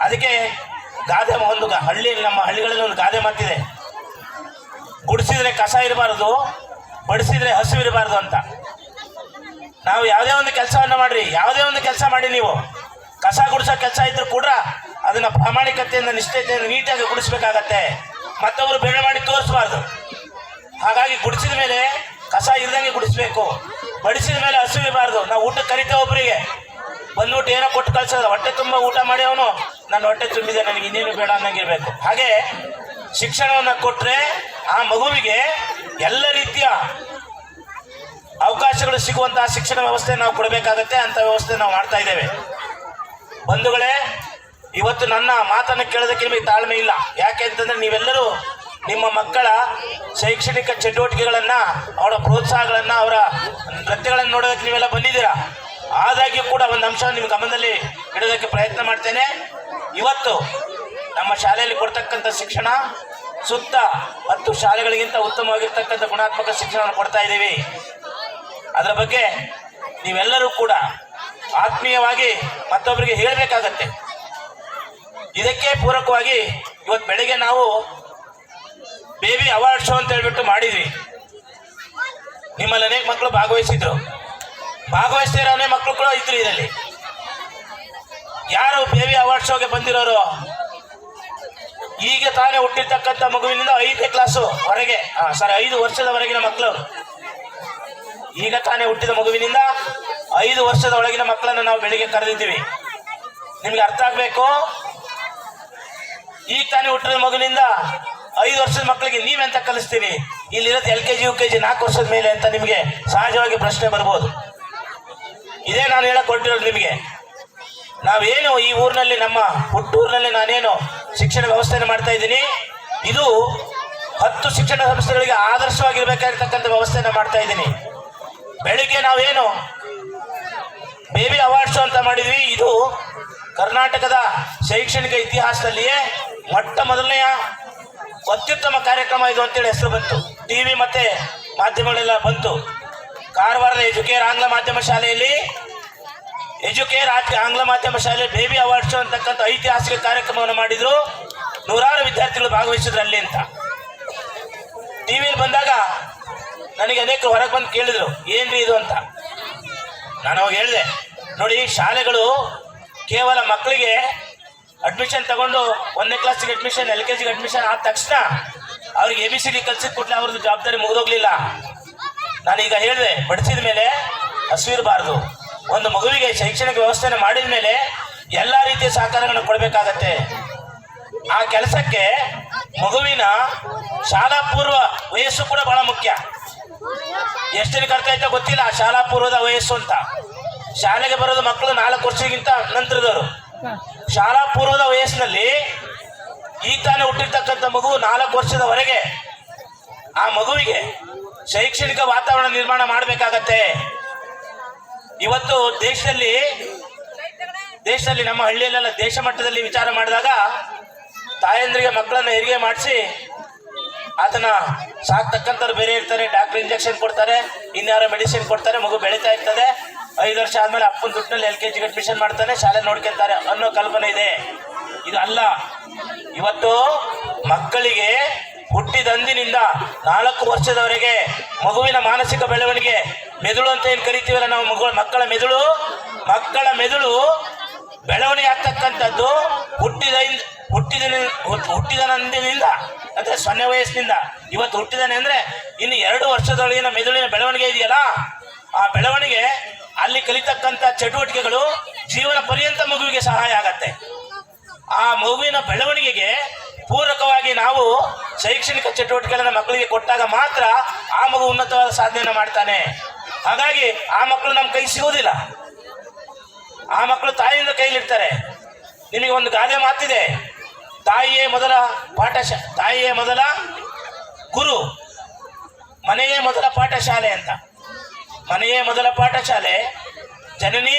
ಅದಕ್ಕೆ ಗಾದೆ ಒಂದು ಹಳ್ಳಿ, ನಮ್ಮ ಹಳ್ಳಿಗಳಲ್ಲಿ ಒಂದು ಗಾದೆ ಮಾತಿದೆ ಗುಡಿಸಿದ್ರೆ ಕಸ ಇರಬಾರ್ದು, ಬಡಿಸಿದ್ರೆ ಹಸು ಅಂತ. ನಾವು ಯಾವುದೇ ಒಂದು ಕೆಲಸವನ್ನ ಮಾಡ್ರಿ, ಯಾವುದೇ ಒಂದು ಕೆಲಸ ಮಾಡಿ ನೀವು. ಕಸ ಗುಡಿಸೋ ಕೆಲಸ ಇದ್ರೂ ಕೂಡ ಅದನ್ನ ಪ್ರಾಮಾಣಿಕತೆಯಿಂದ, ನಿಷ್ಠೆಯಿಂದ, ನೀಟಾಗಿ ಗುಡಿಸ್ಬೇಕಾಗತ್ತೆ. ಮತ್ತೊಬ್ರು ಬೇಡ ಮಾಡಿ ತೋರಿಸಬಾರ್ದು. ಹಾಗಾಗಿ ಗುಡಿಸಿದ ಮೇಲೆ ಕಸ ಇಲ್ದಂಗೆ ಗುಡಿಸ್ಬೇಕು. ಬಡಿಸಿದ ಮೇಲೆ ಹಸು ಇರಬಾರ್ದು. ನಾವು ಊಟ ಕರಿತೇವೆ ಒಬ್ಬರಿಗೆ ಬಂದ್ಬಿಟ್ಟು ಏನೋ ಕೊಟ್ಟು ಕಳ್ಸೋದು. ಹೊಟ್ಟೆ ತುಂಬ ಊಟ ಮಾಡಿ ಅವನು, ನನ್ನ ಹೊಟ್ಟೆ ತುಂಬಿದೆ, ನನಗೆ ಇನ್ನೇನು ಬೇಡ ಅನ್ನಂಗಿರ್ಬೇಕು. ಹಾಗೆ ಶಿಕ್ಷಣವನ್ನು ಕೊಟ್ಟರೆ ಆ ಮಗುವಿಗೆ ಎಲ್ಲ ರೀತಿಯ ಅವಕಾಶಗಳು ಸಿಗುವಂತಹ ಶಿಕ್ಷಣ ವ್ಯವಸ್ಥೆ ನಾವು ಕೊಡಬೇಕಾಗತ್ತೆ, ಅಂತ ವ್ಯವಸ್ಥೆ ನಾವು ಮಾಡ್ತಾ ಇದ್ದೇವೆ. ಬಂಧುಗಳೇ, ಇವತ್ತು ನನ್ನ ಮಾತನ್ನು ಕೇಳೋದಕ್ಕೆ ನಿಮಗೆ ತಾಳ್ಮೆ ಇಲ್ಲ. ಯಾಕೆ ಅಂತಂದ್ರೆ ನೀವೆಲ್ಲರೂ ನಿಮ್ಮ ಮಕ್ಕಳ ಶೈಕ್ಷಣಿಕ ಚಟುವಟಿಕೆಗಳನ್ನ, ಅವರ ಪ್ರೋತ್ಸಾಹಗಳನ್ನ, ಅವರ ನೃತ್ಯಗಳನ್ನು ನೋಡೋದಕ್ಕೆ ನೀವೆಲ್ಲ ಬಂದಿದ್ದೀರಾ? ಆದಾಗ್ಯೂ ಕೂಡ ಒಂದು ಅಂಶ ನಿಮ್ಮ ಗಮನದಲ್ಲಿ ಇಡೋದಕ್ಕೆ ಪ್ರಯತ್ನ ಮಾಡ್ತೇನೆ. ಇವತ್ತು ನಮ್ಮ ಶಾಲೆಯಲ್ಲಿ ಕೊಡ್ತಕ್ಕಂಥ ಶಿಕ್ಷಣ ಸುತ್ತ ಹತ್ತು ಶಾಲೆಗಳಿಗಿಂತ ಉತ್ತಮವಾಗಿರ್ತಕ್ಕಂಥ ಗುಣಾತ್ಮಕ ಶಿಕ್ಷಣವನ್ನು ಕೊಡ್ತಾ ಇದ್ದೀವಿ. ಅದರ ಬಗ್ಗೆ ನೀವೆಲ್ಲರೂ ಕೂಡ ಆತ್ಮೀಯವಾಗಿ ಮತ್ತೊಬ್ಬರಿಗೆ ಹೇಳಬೇಕಾಗತ್ತೆ. ಇದಕ್ಕೆ ಪೂರಕವಾಗಿ ಇವತ್ತು ಬೆಳಿಗ್ಗೆ ನಾವು ಬೇಬಿ ಅವಾರ್ಡ್ ಶೋ ಅಂತ ಹೇಳ್ಬಿಟ್ಟು ಮಾಡಿದ್ವಿ. ನಿಮ್ಮಲ್ಲಿ ಅನೇಕ ಮಕ್ಕಳು ಭಾಗವಹಿಸಿದ್ರು. ಭಾಗವಹಿಸ್ತಾ ಅನೇಕ ಮಕ್ಕಳು ಕೂಡ ಇದ್ರು ಇದರಲ್ಲಿ. ಯಾರು ಬೇಬಿ ಅವಾರ್ಡ್ ಶೋಗೆ ಬಂದಿರೋರು? ಈಗ ತಾನೇ ಹುಟ್ಟಿರ್ತಕ್ಕಂಥ ಮಗುವಿನಿಂದ ಐದನೇ ಕ್ಲಾಸು ಹೊರಗೆ ಸಾರಿ ಐದು ವರ್ಷದವರೆಗಿನ ಮಕ್ಕಳು ಈಗ ತಾನೇ ಹುಟ್ಟಿದ ಮಗುವಿನಿಂದ ಐದು ವರ್ಷದ ಒಳಗಿನ ಮಕ್ಕಳನ್ನು ನಾವು ಬೆಳಿಗ್ಗೆ ಕರೆದಿದ್ದೀವಿ. ನಿಮ್ಗೆ ಅರ್ಥ ಆಗ್ಬೇಕು? ಈಗ ತಾನೇ ಹುಟ್ಟಿದ ಮಗುವಿನಿಂದ ಐದು ವರ್ಷದ ಮಕ್ಕಳಿಗೆ ನೀವೆಂತ ಕಲಿಸ್ತೀರಿ? ಇಲ್ಲಿರೋದು L K G, U K G ನಾಲ್ಕು ವರ್ಷದ ಮೇಲೆ ಅಂತ ನಿಮಗೆ ಸಹಜವಾಗಿ ಪ್ರಶ್ನೆ ಬರ್ಬೋದು. ಇದೇ ನಾನು ಹೇಳಕ್ ಹೊರಟಿರೋದು ನಿಮಗೆ. ನಾವೇನು ಈ ಊರಿನಲ್ಲಿ ನಮ್ಮ ಹುಟ್ಟೂರಿನಲ್ಲಿ ನಾನೇನು ಶಿಕ್ಷಣ ವ್ಯವಸ್ಥೆಯನ್ನು ಮಾಡ್ತಾ ಇದ್ದೀನಿ? ಇದು ಹತ್ತು ಶಿಕ್ಷಣ ಸಂಸ್ಥೆಗಳಿಗೆ ಆದರ್ಶವಾಗಿರ್ಬೇಕಾಗಿರ್ತಕ್ಕಂಥ ವ್ಯವಸ್ಥೆಯನ್ನು ಮಾಡ್ತಾ ಇದ್ದೀನಿ. ಬೆಳಿಗ್ಗೆ ನಾವೇನು ಬೇಬಿ ಅವಾರ್ಡ್ಸ್ ಅಂತ ಮಾಡಿದ್ವಿ. ಇದು ಕರ್ನಾಟಕದ ಶೈಕ್ಷಣಿಕ ಇತಿಹಾಸದಲ್ಲಿಯೇ ಮೊಟ್ಟ ಮೊದಲನೆಯ ಅತ್ಯುತ್ತಮ ಕಾರ್ಯಕ್ರಮ ಇದು ಅಂತೇಳಿ ಹೆಸರು ಬಂತು. ಟಿ ವಿ ಮತ್ತೆ ಮಾಧ್ಯಮಗಳೆಲ್ಲ ಬಂತು. ಕಾರವಾರದ ಎಜುಕೇರ್ ಆಂಗ್ಲ ಮಾಧ್ಯಮ ಶಾಲೆಯಲ್ಲಿ ಎಜುಕೇರ್ ಆಂಗ್ಲ ಮಾಧ್ಯಮ ಶಾಲೆ ಬೇಬಿ ಅವಾರ್ಡ್ಸ್ ಅಂತಕ್ಕಂಥ ಐತಿಹಾಸಿಕ ಕಾರ್ಯಕ್ರಮವನ್ನು ಮಾಡಿದ್ರು. ನೂರಾರು ವಿದ್ಯಾರ್ಥಿಗಳು ಭಾಗವಹಿಸಿದ್ರು ಅಲ್ಲಿ ಅಂತ. ಟಿವಿಯಲ್ಲಿ ಬಂದಾಗ ನನಗೆ ಅನೇಕರು ಹೊರಗೆ ಬಂದು ಕೇಳಿದ್ರು, ಏನ್ರಿ ಇದು ಅಂತ? ನಾನು ಅವಾಗ ಹೇಳಿದೆ, ನೋಡಿ, ಶಾಲೆಗಳು ಕೇವಲ ಮಕ್ಕಳಿಗೆ ಅಡ್ಮಿಷನ್ ತಗೊಂಡು ಒಂದನೇ ಕ್ಲಾಸಿಗೆ ಅಡ್ಮಿಷನ್ ಎಲ್ ಕೆ ಜಿಗೆ ಅಡ್ಮಿಷನ್ ಆದ ತಕ್ಷಣ ಅವ್ರಿಗೆ ಎ ಬಿ ಸಿ ಡಿ ಕಲ್ಸಿದ ಕೂಡಲೇ ಅವ್ರದ್ದು ಜವಾಬ್ದಾರಿ ಮುಗಿದೋಗ್ಲಿಲ್ಲ. ನಾನೀಗ ಹೇಳಿದೆ ಬಡಿಸಿದ ಮೇಲೆ ಹಸಿವಿರಬಾರ್ದು ಒಂದು ಮಗುವಿಗೆ ಶೈಕ್ಷಣಿಕ ವ್ಯವಸ್ಥೆನ ಮಾಡಿದ ಮೇಲೆ ಎಲ್ಲ ರೀತಿಯ ಸಹಕಾರಗಳನ್ನು ಕೊಡಬೇಕಾಗತ್ತೆ. ಆ ಕೆಲಸಕ್ಕೆ ಮಗುವಿನ ಶಾಲಾ ಪೂರ್ವ ವಯಸ್ಸು ಕೂಡ ಬಹಳ ಮುಖ್ಯ. ಎಷ್ಟು ಕರ್ತಾ ಇತ್ತ ಗೊತ್ತಿಲ್ಲ. ಶಾಲಾ ಪೂರ್ವದ ವಯಸ್ಸು ಅಂತ. ಶಾಲೆಗೆ ಬರೋದು ಮಕ್ಕಳು ನಾಲ್ಕು ವರ್ಷಗಿಂತ ನಂತರದವರು. ಶಾಲಾ ಪೂರ್ವದ ವಯಸ್ಸಿನಲ್ಲಿ ಈ ತಾನೇ ಹುಟ್ಟಿರ್ತಕ್ಕಂಥ ಮಗು ನಾಲ್ಕು ವರ್ಷದವರೆಗೆ ಆ ಮಗುವಿಗೆ ಶೈಕ್ಷಣಿಕ ವಾತಾವರಣ ನಿರ್ಮಾಣ ಮಾಡಬೇಕಾಗತ್ತೆ. ಇವತ್ತು ದೇಶದಲ್ಲಿ ದೇಶದಲ್ಲಿ ನಮ್ಮ ಹಳ್ಳಿಯಲ್ಲೆಲ್ಲ ದೇಶ ಮಟ್ಟದಲ್ಲಿ ವಿಚಾರ ಮಾಡಿದಾಗ ತಾಯಂದ್ರಿಗೆ ಮಕ್ಕಳನ್ನ ಹೆರಿಗೆ ಮಾಡಿಸಿ ಅದನ್ನ ಸಾಕ್ತಕ್ಕಂಥವ್ರು ಬೇರೆ ಇರ್ತಾರೆ ಡಾಕ್ಟರ್ ಇಂಜೆಕ್ಷನ್ ಕೊಡ್ತಾರೆ, ಇನ್ಯಾರೋ ಮೆಡಿಸಿನ್ ಕೊಡ್ತಾರೆ, ಮಗು ಬೆಳೀತಾ ಇರ್ತದೆ. ಐದು ವರ್ಷ ಆದ್ಮೇಲೆ ಅಪ್ಪನ ದುಡ್ಡಿನಲ್ಲಿ ಎಲ್ ಕೆ ಜಿಗೆ ಅಡ್ಮಿಷನ್ ಮಾಡ್ತಾನೆ, ಶಾಲೆ ನೋಡ್ಕೊಳ್ತಾರೆ ಅನ್ನೋ ಕಲ್ಪನೆ ಇದೆ. ಇದು ಅಲ್ಲ. ಇವತ್ತು ಮಕ್ಕಳಿಗೆ ಹುಟ್ಟಿದಂದಿನಿಂದ ನಾಲ್ಕು ವರ್ಷದವರೆಗೆ ಮಗುವಿನ ಮಾನಸಿಕ ಬೆಳವಣಿಗೆ ಮೆದುಳು ಅಂತ ಏನು ಕರಿತೀವಲ್ಲ ನಾವು ಮಗು ಮಕ್ಕಳ ಮೆದುಳು? ಮಕ್ಕಳ ಮೆದುಳು ಬೆಳವಣಿಗೆ ಆಗ್ತಕ್ಕಂಥದ್ದು ಹುಟ್ಟಿದ ಹುಟ್ಟಿದ ಹುಟ್ಟಿದನಂದಿನಿಂದ, ಅಂದ್ರೆ ಸೊನ್ನೆ ವಯಸ್ಸಿನಿಂದ, ಇವತ್ತು ಹುಟ್ಟಿದಾನೆ ಅಂದ್ರೆ ಇನ್ನು ಎರಡು ವರ್ಷದೊಳಗಿನ ಮೆದುಳಿನ ಬೆಳವಣಿಗೆ ಇದೆಯಲ್ಲ? ಆ ಬೆಳವಣಿಗೆ ಅಲ್ಲಿ ಕಲಿತಕ್ಕಂಥ ಚಟುವಟಿಕೆಗಳು ಜೀವನ ಪರ್ಯಂತ ಮಗುವಿಗೆ ಸಹಾಯ ಆಗತ್ತೆ. ಆ ಮಗುವಿನ ಬೆಳವಣಿಗೆಗೆ ಪೂರಕವಾಗಿ ನಾವು ಶೈಕ್ಷಣಿಕ ಚಟುವಟಿಕೆಗಳನ್ನ ಮಕ್ಕಳಿಗೆ ಕೊಟ್ಟಾಗ ಮಾತ್ರ ಆ ಮಗು ಉನ್ನತವಾದ ಸಾಧನೆಯನ್ನು ಮಾಡ್ತಾನೆ. ಹಾಗಾಗಿ ಆ ಮಕ್ಕಳು ನಮ್ಮ ಕೈ ಸಿಗೋದಿಲ್ಲ ಆ ಮಕ್ಕಳು ತಾಯಿಯಿಂದ ಕೈಲಿರ್ತಾರೆ ನಿಮಗೆ ಒಂದು ಗಾದೆ ಮಾತಿದೆ. ತಾಯಿಯೇ ಮೊದಲ ಪಾಠಶ, ತಾಯಿಯೇ ಮೊದಲ ಗುರು, ಮನೆಯೇ ಮೊದಲ ಪಾಠಶಾಲೆ ಅಂತ. ಮನೆಯೇ ಮೊದಲ ಪಾಠಶಾಲೆ, ಜನನಿ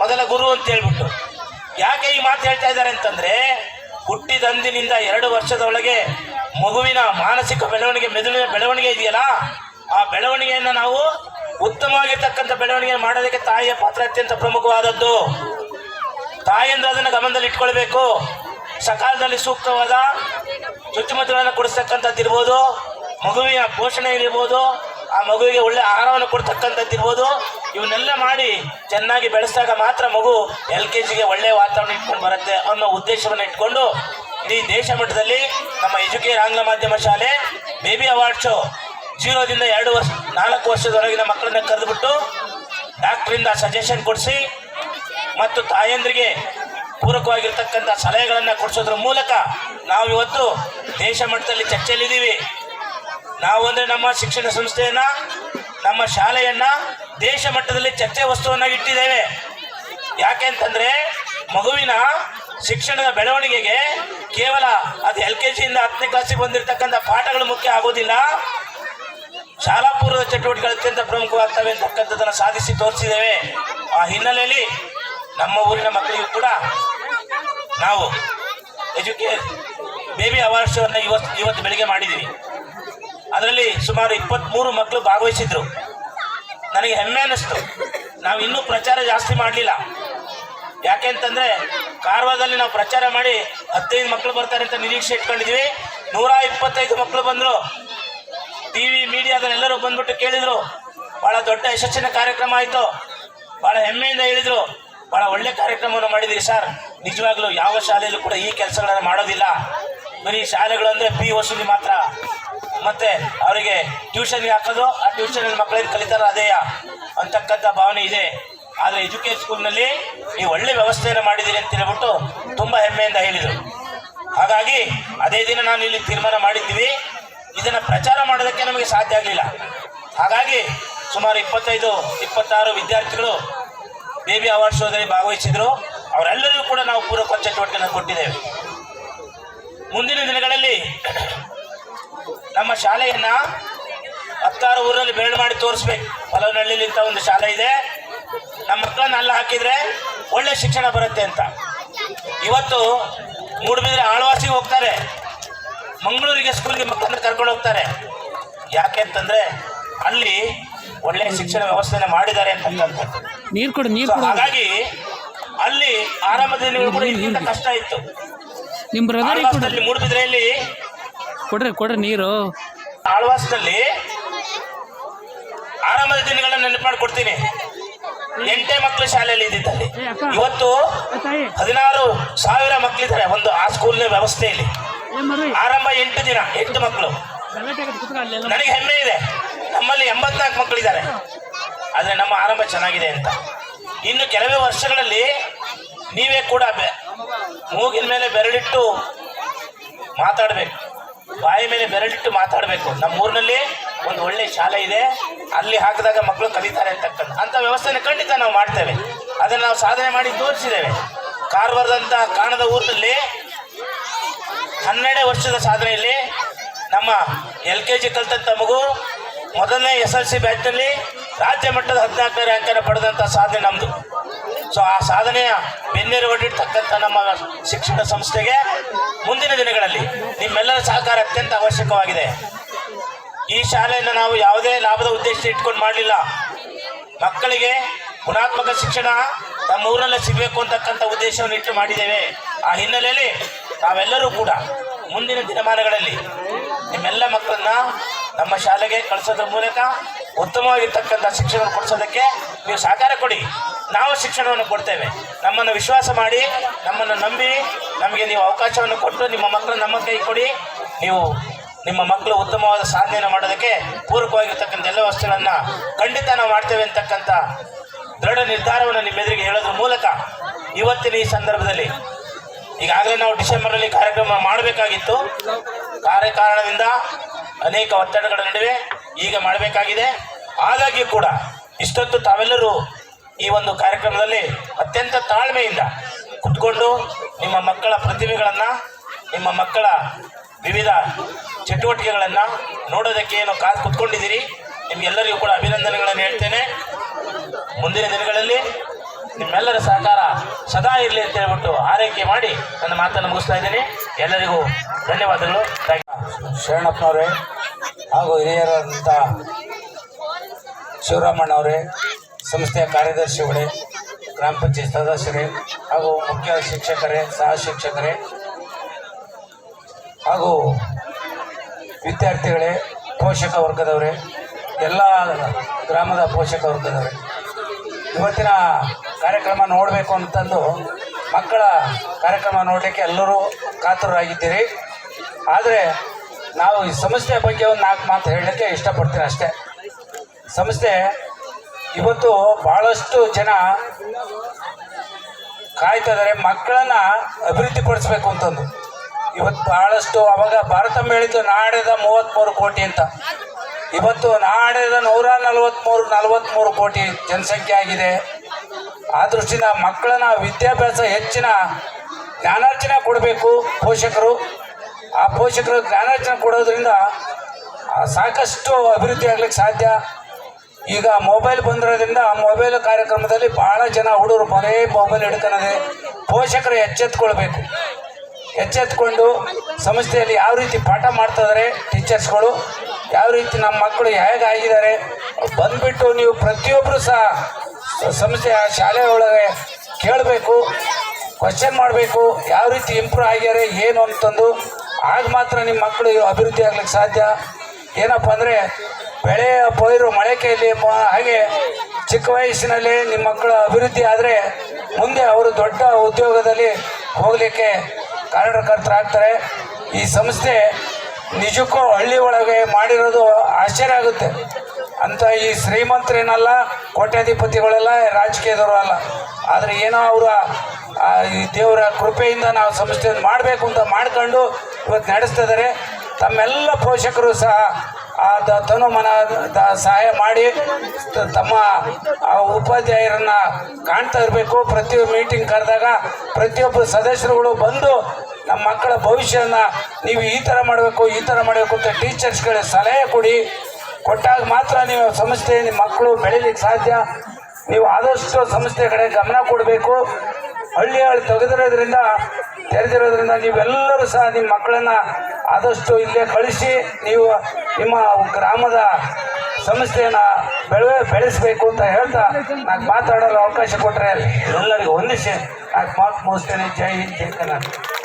ಮೊದಲ ಗುರು ಅಂತ ಹೇಳ್ಬಿಟ್ಟು. ಯಾಕೆ ಈ ಮಾತು ಹೇಳ್ತಾ ಇದ್ದಾರೆ ಅಂತಂದ್ರೆ ಹುಟ್ಟಿದಂದಿನಿಂದ ಎರಡು ವರ್ಷದ ಒಳಗೆ ಮಗುವಿನ ಮಾನಸಿಕ ಬೆಳವಣಿಗೆ, ಮೆದುಳಿನ ಬೆಳವಣಿಗೆ ಇದೆಯಲ್ಲ, ಆ ಬೆಳವಣಿಗೆಯನ್ನು ನಾವು ಉತ್ತಮವಾಗಿರ್ತಕ್ಕಂಥ ಬೆಳವಣಿಗೆ ಮಾಡೋದಕ್ಕೆ ತಾಯಿಯ ಪಾತ್ರ ಅತ್ಯಂತ ಪ್ರಮುಖವಾದದ್ದು. ತಾಯಿಯಿಂದ ಅದನ್ನು ಗಮನದಲ್ಲಿ ಇಟ್ಕೊಳ್ಬೇಕು ಸಕಾಲದಲ್ಲಿ ಸೂಕ್ತವಾದ ಚುಚ್ಚುಮದ್ದುಗಳನ್ನು ಕೊಡಿಸ್ತಕ್ಕಂಥದ್ದು ಇರ್ಬೋದು ಮಗುವಿನ ಪೋಷಣೆ ಇರ್ಬೋದು, ಆ ಮಗುವಿಗೆ ಒಳ್ಳೆ ಆಹಾರವನ್ನು ಕೊಡ್ತಕ್ಕಂಥದ್ದು ಇರ್ಬೋದು ಇವನ್ನೆಲ್ಲ ಮಾಡಿ ಚೆನ್ನಾಗಿ ಬೆಳೆಸಿದಾಗ ಮಾತ್ರ ಮಗು ಎಲ್ ಕೆ ಜಿಗೆ ಒಳ್ಳೆ ವಾತಾವರಣ ಇಟ್ಕೊಂಡು ಬರುತ್ತೆ ಅನ್ನೋ ಉದ್ದೇಶವನ್ನು ಇಟ್ಕೊಂಡು ಇಡೀ ದೇಶ ಮಟ್ಟದಲ್ಲಿ ನಮ್ಮ ಎಜುಕೇರ್ ಆಂಗ್ಲ ಮಾಧ್ಯಮ ಶಾಲೆ ಬೇಬಿ ಅವಾರ್ಡ್ ಶೋ ಜೀರೋದಿಂದ ಎರಡು ವರ್ಷ, ನಾಲ್ಕು ವರ್ಷದೊಳಗಿನ ಮಕ್ಕಳನ್ನ ಕರೆದುಬಿಟ್ಟು ಡಾಕ್ಟ್ರಿಂದ ಸಜೆಷನ್ ಕೊಡಿಸಿ ಮತ್ತು ತಾಯಂದ್ರಿಗೆ ಪೂರಕವಾಗಿರ್ತಕ್ಕಂಥ ಸಲಹೆಗಳನ್ನು ಕೊಡಿಸೋದ್ರ ಮೂಲಕ ನಾವು ಇವತ್ತು ದೇಶ ಮಟ್ಟದಲ್ಲಿ ಚರ್ಚೆಯಲ್ಲಿದ್ದೀವಿ. ನಾವು ಅಂದರೆ ನಮ್ಮ ಶಿಕ್ಷಣ ಸಂಸ್ಥೆಯನ್ನು, ನಮ್ಮ ಶಾಲೆಯನ್ನು ದೇಶ ಮಟ್ಟದಲ್ಲಿ ಚರ್ಚೆ ವಸ್ತುವನ್ನಾಗಿ ಇಟ್ಟಿದ್ದೇವೆ. ಯಾಕೆ ಅಂತಂದರೆ ಮಗುವಿನ ಶಿಕ್ಷಣದ ಬೆಳವಣಿಗೆಗೆ ಕೇವಲ ಅದು ಎಲ್ ಕೆ ಜಿಯಿಂದ ಹತ್ತನೇ ಕ್ಲಾಸಿಗೆ ಬಂದಿರತಕ್ಕಂಥ ಪಾಠಗಳು ಮುಖ್ಯ ಆಗೋದಿಲ್ಲ. ಶಾಲಾ ಪೂರ್ವದ ಚಟುವಟಿಕೆಗಳು ಅತ್ಯಂತ ಪ್ರಮುಖವಾಗ್ತವೆ ಅಂತಕ್ಕಂಥದ್ದನ್ನು ಸಾಧಿಸಿ ತೋರಿಸಿದ್ದೇವೆ. ಆ ಹಿನ್ನೆಲೆಯಲ್ಲಿ ನಮ್ಮ ಊರಿನ ಮಕ್ಕಳಿಗೂ ಕೂಡ ನಾವು ಎಜುಕೇ, ಬೇಬಿ ಅವಾರ್ಡ್ ಶೋನ ಇವತ್ತು ಇವತ್ತು ಬೆಳಿಗ್ಗೆ ಮಾಡಿದ್ದೀವಿ ಅದರಲ್ಲಿ ಸುಮಾರು ಇಪ್ಪತ್ತ್ಮೂರು ಮಕ್ಕಳು ಭಾಗವಹಿಸಿದ್ರು. ನನಗೆ ಹೆಮ್ಮೆ ಅನ್ನಿಸ್ತು. ನಾವು ಇನ್ನೂ ಪ್ರಚಾರ ಜಾಸ್ತಿ ಮಾಡಲಿಲ್ಲ. ಯಾಕೆ ಅಂತಂದ್ರೆ, ಕಾರವಾರದಲ್ಲಿ ನಾವು ಪ್ರಚಾರ ಮಾಡಿ ಹತ್ತೈದು ಮಕ್ಕಳು ಬರ್ತಾರೆ ಅಂತ ನಿರೀಕ್ಷೆ ಇಟ್ಕೊಂಡಿದ್ವಿ. ನೂರ ಇಪ್ಪತ್ತೈದು ಮಕ್ಕಳು ಬಂದರು. ಟಿವಿ ಮೀಡಿಯಾದಲ್ಲೆಲ್ಲರೂ ಬಂದ್ಬಿಟ್ಟು ಕೇಳಿದ್ರು. ಬಹಳ ದೊಡ್ಡ ಯಶಸ್ಸಿನ ಕಾರ್ಯಕ್ರಮ ಆಯಿತು. ಬಹಳ ಹೆಮ್ಮೆಯಿಂದ ಹೇಳಿದರು. ಬಹಳ ಒಳ್ಳೆ ಕಾರ್ಯಕ್ರಮವನ್ನು ಮಾಡಿದಿರಿ ಸರ್. ನಿಜವಾಗ್ಲೂ ಯಾವ ಶಾಲೆಯಲ್ಲೂ ಕೂಡ ಈ ಕೆಲಸಗಳನ್ನು ಮಾಡೋದಿಲ್ಲ. ಬರೀ ಶಾಲೆಗಳು ಅಂದರೆ ಪಿ ವಸೂಲಿ ಮಾತ್ರ. ಮತ್ತೆ ಅವರಿಗೆ ಟ್ಯೂಷನ್ಗೆ ಹಾಕೋದು, ಆ ಟ್ಯೂಷನ್ ಮಕ್ಕಳೇನು ಕಲಿತಾರೋ ಅದೇಯ ಅಂತಕ್ಕಂಥ ಭಾವನೆ ಇದೆ. ಆದರೆ ಎಜುಕೇಟ್ ಸ್ಕೂಲ್ನಲ್ಲಿ ನೀವು ಒಳ್ಳೆ ವ್ಯವಸ್ಥೆಯನ್ನು ಮಾಡಿದ್ದೀರಿ ಅಂತ ಹೇಳ್ಬಿಟ್ಟು ತುಂಬ ಹೆಮ್ಮೆಯಿಂದ ಹೇಳಿದರು. ಹಾಗಾಗಿ ಅದೇ ದಿನ ನಾನು ಇಲ್ಲಿ ತೀರ್ಮಾನ ಮಾಡಿದ್ದೀವಿ ಇದನ್ನು ಪ್ರಚಾರ ಮಾಡೋದಕ್ಕೆ ನಮಗೆ ಸಾಧ್ಯ ಆಗಲಿಲ್ಲ. ಹಾಗಾಗಿ ಸುಮಾರು ಇಪ್ಪತ್ತೈದು, ಇಪ್ಪತ್ತಾರು ವಿದ್ಯಾರ್ಥಿಗಳು ಬೇಬಿ ಅವಾರ್ಡ್ ಶೋದಲ್ಲಿ ಭಾಗವಹಿಸಿದ್ರು. ಅವರೆಲ್ಲರಿಗೂ ಕೂಡ ನಾವು ಪೂರಕ ಚಟುವಟಿಕೆಯನ್ನು ಕೊಟ್ಟಿದ್ದೇವೆ. ಮುಂದಿನ ದಿನಗಳಲ್ಲಿ ನಮ್ಮ ಶಾಲೆಯನ್ನ ಹತ್ತಾರು ಊರಲ್ಲಿ ಬೆರಳು ಮಾಡಿ ತೋರಿಸ್ಬೇಕು. ಹಲವನಹಳ್ಳಿ ಇಂತ ಒಂದು ಶಾಲೆ ಇದೆ. ನಮ್ಮ ಮಕ್ಕಳನ್ನ ಅಲ್ಲ ಹಾಕಿದ್ರೆ ಒಳ್ಳೆ ಶಿಕ್ಷಣ ಬರುತ್ತೆ ಅಂತ. ಇವತ್ತು ಮೂಡುಬಿದ್ರೆ ಆಳ್ವಾಸಿಗೆ ಹೋಗ್ತಾರೆ. ಮಂಗಳೂರಿಗೆ ಸ್ಕೂಲ್ಗೆ ಮಕ್ಕಳನ್ನ ಕರ್ಕೊಂಡು ಹೋಗ್ತಾರೆ. ಯಾಕೆ ಅಂತಂದ್ರೆ ಅಲ್ಲಿ ಒಳ್ಳೆ ಶಿಕ್ಷಣ ವ್ಯವಸ್ಥೆನ ಮಾಡಿದ್ದಾರೆ ಅಂತ ನೀರು ಕೊಡು ನೀರು So, ಹಾಗಾಗಿ ಅಲ್ಲಿ ಆರಂಭದ ದಿನಗಳು ಕೂಡ ಕಷ್ಟ ಇತ್ತು. ನಿಮ್ಮ ಬ್ರದರ್ ಆಳ್ವಾಸದಲ್ಲಿ ಮೂಡುಬಿದ್ರೆಯಲ್ಲಿ ಕೊಡ್ರಿ ಕೊಡ್ರಿ ನೀರು. ಆಳ್ವಾಸದಲ್ಲಿ ಆರಂಭದ ದಿನಗಳನ್ನ ನೆನಪು ಮಾಡ್ಕೊಡ್ತೀನಿ. ಎಂಟೇ ಮಕ್ಕಳು ಶಾಲೆಯಲ್ಲಿ ಇದ್ದಿದ್ದಲ್ಲಿ. ಇವತ್ತು ಹದಿನಾರು ಸಾವಿರ ಮಕ್ಕಳಿದ್ದಾರೆ ಒಂದು ಆ ಸ್ಕೂಲ್ನ ವ್ಯವಸ್ಥೆಯಲ್ಲಿ. ಆರಂಭ ಎಂಟು ದಿನ ಎಂಟು ಮಕ್ಕಳು ನನಗೆ ಹೆಮ್ಮೆ ಇದೆ. ನಮ್ಮಲ್ಲಿ ಎಂಬತ್ನಾಲ್ಕು ಮಕ್ಕಳಿದ್ದಾರೆ ಆದರೆ ನಮ್ಮ ಆರಂಭ ಚೆನ್ನಾಗಿದೆ ಅಂತ. ಇನ್ನು ಕೆಲವೇ ವರ್ಷಗಳಲ್ಲಿ ನೀವೇ ಕೂಡ ಮೂಗಿನ ಮೇಲೆ ಬೆರಳಿಟ್ಟು ಮಾತಾಡಬೇಕು. ಬಾಯಿ ಮೇಲೆ ಬೆರಳಿಟ್ಟು ಮಾತಾಡಬೇಕು. ನಮ್ಮ ಊರಿನಲ್ಲಿ ಒಂದು ಒಳ್ಳೆ ಶಾಲೆ ಇದೆ. ಅಲ್ಲಿ ಹಾಕಿದಾಗ ಮಕ್ಕಳು ಕಲಿತಾರೆ ಅಂತಕ್ಕಂಥ ಅಂಥ ವ್ಯವಸ್ಥೆನ ಖಂಡಿತ ನಾವು ಮಾಡ್ತೇವೆ. ಅದನ್ನು ನಾವು ಸಾಧನೆ ಮಾಡಿ ತೋರಿಸಿದ್ದೇವೆ. ಕಾರವಾರದಂಥ ಕಾಣದ ಊರಿನಲ್ಲಿ ಹನ್ನೆರಡೇ ವರ್ಷದ ಸಾಧನೆಯಲ್ಲಿ ನಮ್ಮ ಎಲ್ ಕೆ ಜಿ ಕಲ್ತಂಥ ಮಗು ಮೊದಲನೇ ಎಸ್ ಎಲ್ ಸಿ ಬ್ಯಾಚ್ನಲ್ಲಿ ರಾಜ್ಯ ಮಟ್ಟದ ಹದಿನಾಲ್ಕನೇ ರ್ಯಾಂಕನ್ನು ಪಡೆದಂಥ ಸಾಧನೆ ನಮ್ಮದು ಸೊ ಆ ಸಾಧನೆಯ ಬೆನ್ನೇರು ಹೊಡಿರ್ತಕ್ಕಂಥ ನಮ್ಮ ಶಿಕ್ಷಣ ಸಂಸ್ಥೆಗೆ ಮುಂದಿನ ದಿನಗಳಲ್ಲಿ ನಿಮ್ಮೆಲ್ಲರ ಸಹಕಾರ ಅತ್ಯಂತ ಅವಶ್ಯಕವಾಗಿದೆ. ಈ ಶಾಲೆಯನ್ನು ನಾವು ಯಾವುದೇ ಲಾಭದ ಉದ್ದೇಶ ಇಟ್ಕೊಂಡು ಮಾಡಲಿಲ್ಲ. ಮಕ್ಕಳಿಗೆ ಗುಣಾತ್ಮಕ ಶಿಕ್ಷಣ ನಮ್ಮ ಊರಲ್ಲೇ ಸಿಗಬೇಕು ಅಂತಕ್ಕಂಥ ಉದ್ದೇಶವನ್ನು ಇಟ್ಟು ಮಾಡಿದ್ದೇವೆ. ಆ ಹಿನ್ನೆಲೆಯಲ್ಲಿ ನಾವೆಲ್ಲರೂ ಕೂಡ ಮುಂದಿನ ದಿನಮಾನಗಳಲ್ಲಿ ನಿಮ್ಮೆಲ್ಲ ಮಕ್ಕಳನ್ನ ನಮ್ಮ ಶಾಲೆಗೆ ಕಳಿಸೋದ್ರ ಮೂಲಕ ಉತ್ತಮವಾಗಿರ್ತಕ್ಕಂಥ ಶಿಕ್ಷಣ ಕೊಡಿಸೋದಕ್ಕೆ ನೀವು ಸಹಕಾರ ಕೊಡಿ. ನಾವು ಶಿಕ್ಷಣವನ್ನು ಕೊಡ್ತೇವೆ. ನಮ್ಮನ್ನು ವಿಶ್ವಾಸ ಮಾಡಿ, ನಮ್ಮನ್ನು ನಂಬಿ, ನಮಗೆ ನೀವು ಅವಕಾಶವನ್ನು ಕೊಟ್ಟು ನಿಮ್ಮ ಮಕ್ಕಳು ನಮ್ಮ ಕೈ ಕೊಡಿ. ನೀವು ನಿಮ್ಮ ಮಕ್ಕಳು ಉತ್ತಮವಾದ ಸಾಧನೆಯನ್ನು ಮಾಡೋದಕ್ಕೆ ಪೂರಕವಾಗಿರ್ತಕ್ಕಂಥ ಎಲ್ಲ ವಸ್ತುಗಳನ್ನು ಖಂಡಿತ ನಾವು ಮಾಡ್ತೇವೆ ಅಂತಕ್ಕಂಥ ದೃಢ ನಿರ್ಧಾರವನ್ನು ನಿಮ್ಮೆದುರಿಗೆ ಹೇಳೋದ್ರ ಮೂಲಕ ಇವತ್ತಿನ ಈ ಸಂದರ್ಭದಲ್ಲಿ ಈಗಾಗಲೇ ನಾವು ಡಿಸೆಂಬರಲ್ಲಿ ಕಾರ್ಯಕ್ರಮ ಮಾಡಬೇಕಾಗಿತ್ತು. ಕಾರ್ಯಕಾರಣದಿಂದ ಅನೇಕ ಒತ್ತಡಗಳ ನಡುವೆ ಈಗ ಮಾಡಬೇಕಾಗಿದೆ. ಆದಾಗ್ಯೂ ಕೂಡ ಇಷ್ಟೊತ್ತು ತಾವೆಲ್ಲರೂ ಈ ಒಂದು ಕಾರ್ಯಕ್ರಮದಲ್ಲಿ ಅತ್ಯಂತ ತಾಳ್ಮೆಯಿಂದ ಕುತ್ಕೊಂಡು ನಿಮ್ಮ ಮಕ್ಕಳ ಪ್ರತಿಭೆಗಳನ್ನು, ನಿಮ್ಮ ಮಕ್ಕಳ ವಿವಿಧ ಚಟುವಟಿಕೆಗಳನ್ನು ನೋಡೋದಕ್ಕೆ ಏನು ಕಾದು ಕುತ್ಕೊಂಡಿದ್ದೀರಿ. ನಿಮಗೆಲ್ಲರಿಗೂ ಕೂಡ ಅಭಿನಂದನೆಗಳನ್ನು ಹೇಳ್ತೇನೆ. ಮುಂದಿನ ದಿನಗಳಲ್ಲಿ ನಿಮ್ಮೆಲ್ಲರ ಸಹಕಾರ ಸದಾ ಇರಲಿ ಅಂತ ಹೇಳ್ಬಿಟ್ಟು ಆರೈಕೆ ಮಾಡಿ ನನ್ನ ಮಾತನ್ನು ಮುಗಿಸ್ತಾ ಇದ್ದೀನಿ. ಎಲ್ಲರಿಗೂ ಧನ್ಯವಾದಗಳು. ಶರಣಪ್ಪನವರೇ ಹಾಗೂ ಹಿರಿಯರಾದಂಥ ಶಿವರಾಮಣ್ಣವರೇ, ಸಂಸ್ಥೆಯ ಕಾರ್ಯದರ್ಶಿಗಳೇ, ಗ್ರಾಮ ಪಂಚಾಯತ್ ಸದಸ್ಯರೇ ಹಾಗೂ ಮುಖ್ಯ ಶಿಕ್ಷಕರೇ, ಸಹ ಶಿಕ್ಷಕರೇ ಹಾಗೂ ವಿದ್ಯಾರ್ಥಿಗಳೇ, ಪೋಷಕ ವರ್ಗದವರೇ, ಎಲ್ಲ ಗ್ರಾಮದ ಪೋಷಕ ವರ್ಗದವರೇ. ಇವತ್ತಿನ ಕಾರ್ಯಕ್ರಮ ನೋಡಬೇಕು ಅಂತಂದು ಮಕ್ಕಳ ಕಾರ್ಯಕ್ರಮ ನೋಡಲಿಕ್ಕೆ ಎಲ್ಲರೂ ಕಾತುರರಾಗಿದ್ದೀರಿ ಆದರೆ ನಾವು ಈ ಸಂಸ್ಥೆ ಬಗ್ಗೆ ಒಂದು ನಾಲ್ಕು ಮಾತು ಹೇಳಲಿಕ್ಕೆ ಇಷ್ಟಪಡ್ತೀನಿ ಅಷ್ಟೇ. ಸಂಸ್ಥೆ ಇವತ್ತು ಭಾಳಷ್ಟು ಜನ ಕಾಯ್ತಾ ಇದ್ದಾರೆ ಮಕ್ಕಳನ್ನ ಅಭಿವೃದ್ಧಿಪಡಿಸ್ಬೇಕು ಅಂತಂದು. ಇವತ್ತು ಭಾಳಷ್ಟು ಅವಾಗ ಭಾರತ ಹೇಳಿದ್ದು ನಾಡಿದ ಮೂವತ್ತ್ಮೂರು ಕೋಟಿ ಅಂತ. ಇವತ್ತು ನಾಡಿದ ನೂರ ನಲವತ್ತ್ಮೂರು ನಲವತ್ತ್ಮೂರು ಕೋಟಿ ಜನಸಂಖ್ಯೆ ಆಗಿದೆ. ಆ ದೃಷ್ಟಿಯಿಂದ ಮಕ್ಕಳನ್ನ ವಿದ್ಯಾಭ್ಯಾಸ ಹೆಚ್ಚಿನ ಜ್ಞಾನಾರ್ಜನೆ ಕೊಡಬೇಕು ಪೋಷಕರು. ಆ ಪೋಷಕರು ಜ್ಞಾನಾರ್ಜನೆ ಕೊಡೋದ್ರಿಂದ ಸಾಕಷ್ಟು ಅಭಿವೃದ್ಧಿ ಆಗ್ಲಿಕ್ಕೆ ಸಾಧ್ಯ. ಈಗ ಮೊಬೈಲ್ ಬಂದಿರೋದ್ರಿಂದ ಮೊಬೈಲ್ ಕಾರ್ಯಕ್ರಮದಲ್ಲಿ ಭಾಳ ಜನ ಹುಡುಗರು ಬರೇ ಮೊಬೈಲ್ ಹಿಡ್ಕೊಳದೆ ಪೋಷಕರು ಎಚ್ಚೆತ್ಕೊಳ್ಬೇಕು. ಎಚ್ಚೆತ್ಕೊಂಡು ಸಂಸ್ಥೆಯಲ್ಲಿ ಯಾವ ರೀತಿ ಪಾಠ ಮಾಡ್ತಾ ಇದ್ದಾರೆ ಟೀಚರ್ಸ್ಗಳು, ಯಾವ ರೀತಿ ನಮ್ಮ ಮಕ್ಕಳು ಹೇಗಾಗಿದ್ದಾರೆ, ಬಂದ್ಬಿಟ್ಟು ನೀವು ಪ್ರತಿಯೊಬ್ಬರು ಸಹ ಸಂಸ್ಥೆಯ ಶಾಲೆ ಒಳಗೆ ಕೇಳಬೇಕು ಕ್ವಶನ್ ಮಾಡಬೇಕು, ಯಾವ ರೀತಿ ಇಂಪ್ರೂವ್ ಆಗ್ಯಾರೆ ಏನು ಅಂತಂದು. ಆಗ ಮಾತ್ರ ನಿಮ್ಮ ಮಕ್ಕಳು ಅಭಿವೃದ್ಧಿ ಆಗ್ಲಿಕ್ಕೆ ಸಾಧ್ಯ. ಏನಪ್ಪ ಅಂದರೆ, ಬೆಳೆ ಪೈರು ಮಳೆ ಕೈಲಿ ಮ- ಹಾಗೆ ಚಿಕ್ಕ ವಯಸ್ಸಿನಲ್ಲಿ ನಿಮ್ಮ ಮಕ್ಕಳು ಅಭಿವೃದ್ಧಿ ಆದರೆ ಮುಂದೆ ಅವರು ದೊಡ್ಡ ಉದ್ಯೋಗದಲ್ಲಿ ಹೋಗಲಿಕ್ಕೆ ಕಾರಣಕರ್ತರಾಗ್ತಾರೆ ಈ ಸಂಸ್ಥೆ ನಿಜಕ್ಕೂ ಹಳ್ಳಿ ಒಳಗೆ ಮಾಡಿರೋದು ಆಶ್ಚರ್ಯ ಆಗುತ್ತೆ. ಅಂತ ಈ ಶ್ರೀಮಂತರೇನಲ್ಲ, ಕೋಟ್ಯಾಧಿಪತಿಗಳೆಲ್ಲ ರಾಜಕೀಯದವರು ಅಲ್ಲ. ಆದರೆ ಏನೋ ಅವರ ಈ ದೇವರ ಕೃಪೆಯಿಂದ ನಾವು ಸಂಸ್ಥೆಯನ್ನು ಮಾಡಬೇಕು ಅಂತ ಮಾಡ್ಕೊಂಡು ಇವತ್ತು ನಡೆಸ್ತಾ ಇದ್ದಾರೆ ತಮ್ಮೆಲ್ಲ ಪೋಷಕರು ಸಹ ಆ ತನುಮನ ಸಹಾಯ ಮಾಡಿ ತಮ್ಮ ಉಪಾಧ್ಯಾಯರನ್ನ ಕಾಣ್ತಾ ಇರಬೇಕು. ಪ್ರತಿ ಮೀಟಿಂಗ್ ಕರೆದಾಗ ಪ್ರತಿಯೊಬ್ಬ ಸದಸ್ಯರುಗಳು ಬಂದು ನಮ್ಮ ಮಕ್ಕಳ ಭವಿಷ್ಯನ ನೀವು ಈ ಥರ ಮಾಡಬೇಕು, ಈ ಥರ ಮಾಡಬೇಕು ಅಂತ ಟೀಚರ್ಸ್ಗಳಿಗೆ ಸಲಹೆ ಕೊಡಿ. ಕೊಟ್ಟಾಗ ಮಾತ್ರ ನೀವು ಸಂಸ್ಥೆ ನಿಮ್ಮ ಮಕ್ಕಳು ಬೆಳೀಲಿಕ್ಕೆ ಸಾಧ್ಯ. ನೀವು ಆದಷ್ಟು ಸಂಸ್ಥೆ ಕಡೆ ಗಮನ ಕೊಡಬೇಕು. ಹಳ್ಳಿ ಹಳ್ಳಿ ತೆಗೆದಿರೋದ್ರಿಂದ, ತೆರೆದಿರೋದ್ರಿಂದ ನೀವೆಲ್ಲರೂ ಸಹ ನಿಮ್ಮ ಮಕ್ಕಳನ್ನ ಆದಷ್ಟು ಇಲ್ಲೇ ಕಳಿಸಿ, ನೀವು ನಿಮ್ಮ ಗ್ರಾಮದ ಸಂಸ್ಥೆಯನ್ನ ಬೆಳೆ, ಬೆಳೆಸಬೇಕು ಅಂತ ಹೇಳ್ತಾ ನಾನು ಮಾತಾಡಲು ಅವಕಾಶ ಕೊಟ್ಟರೆ ಎಲ್ಲರಿಗೂ ಹೊಂದಿಸಿ ನಾನು ಮಾತು ಮುಗಿಸ್ತೇನೆ. ಜೈ ಹಿಂದ್, ಜೈ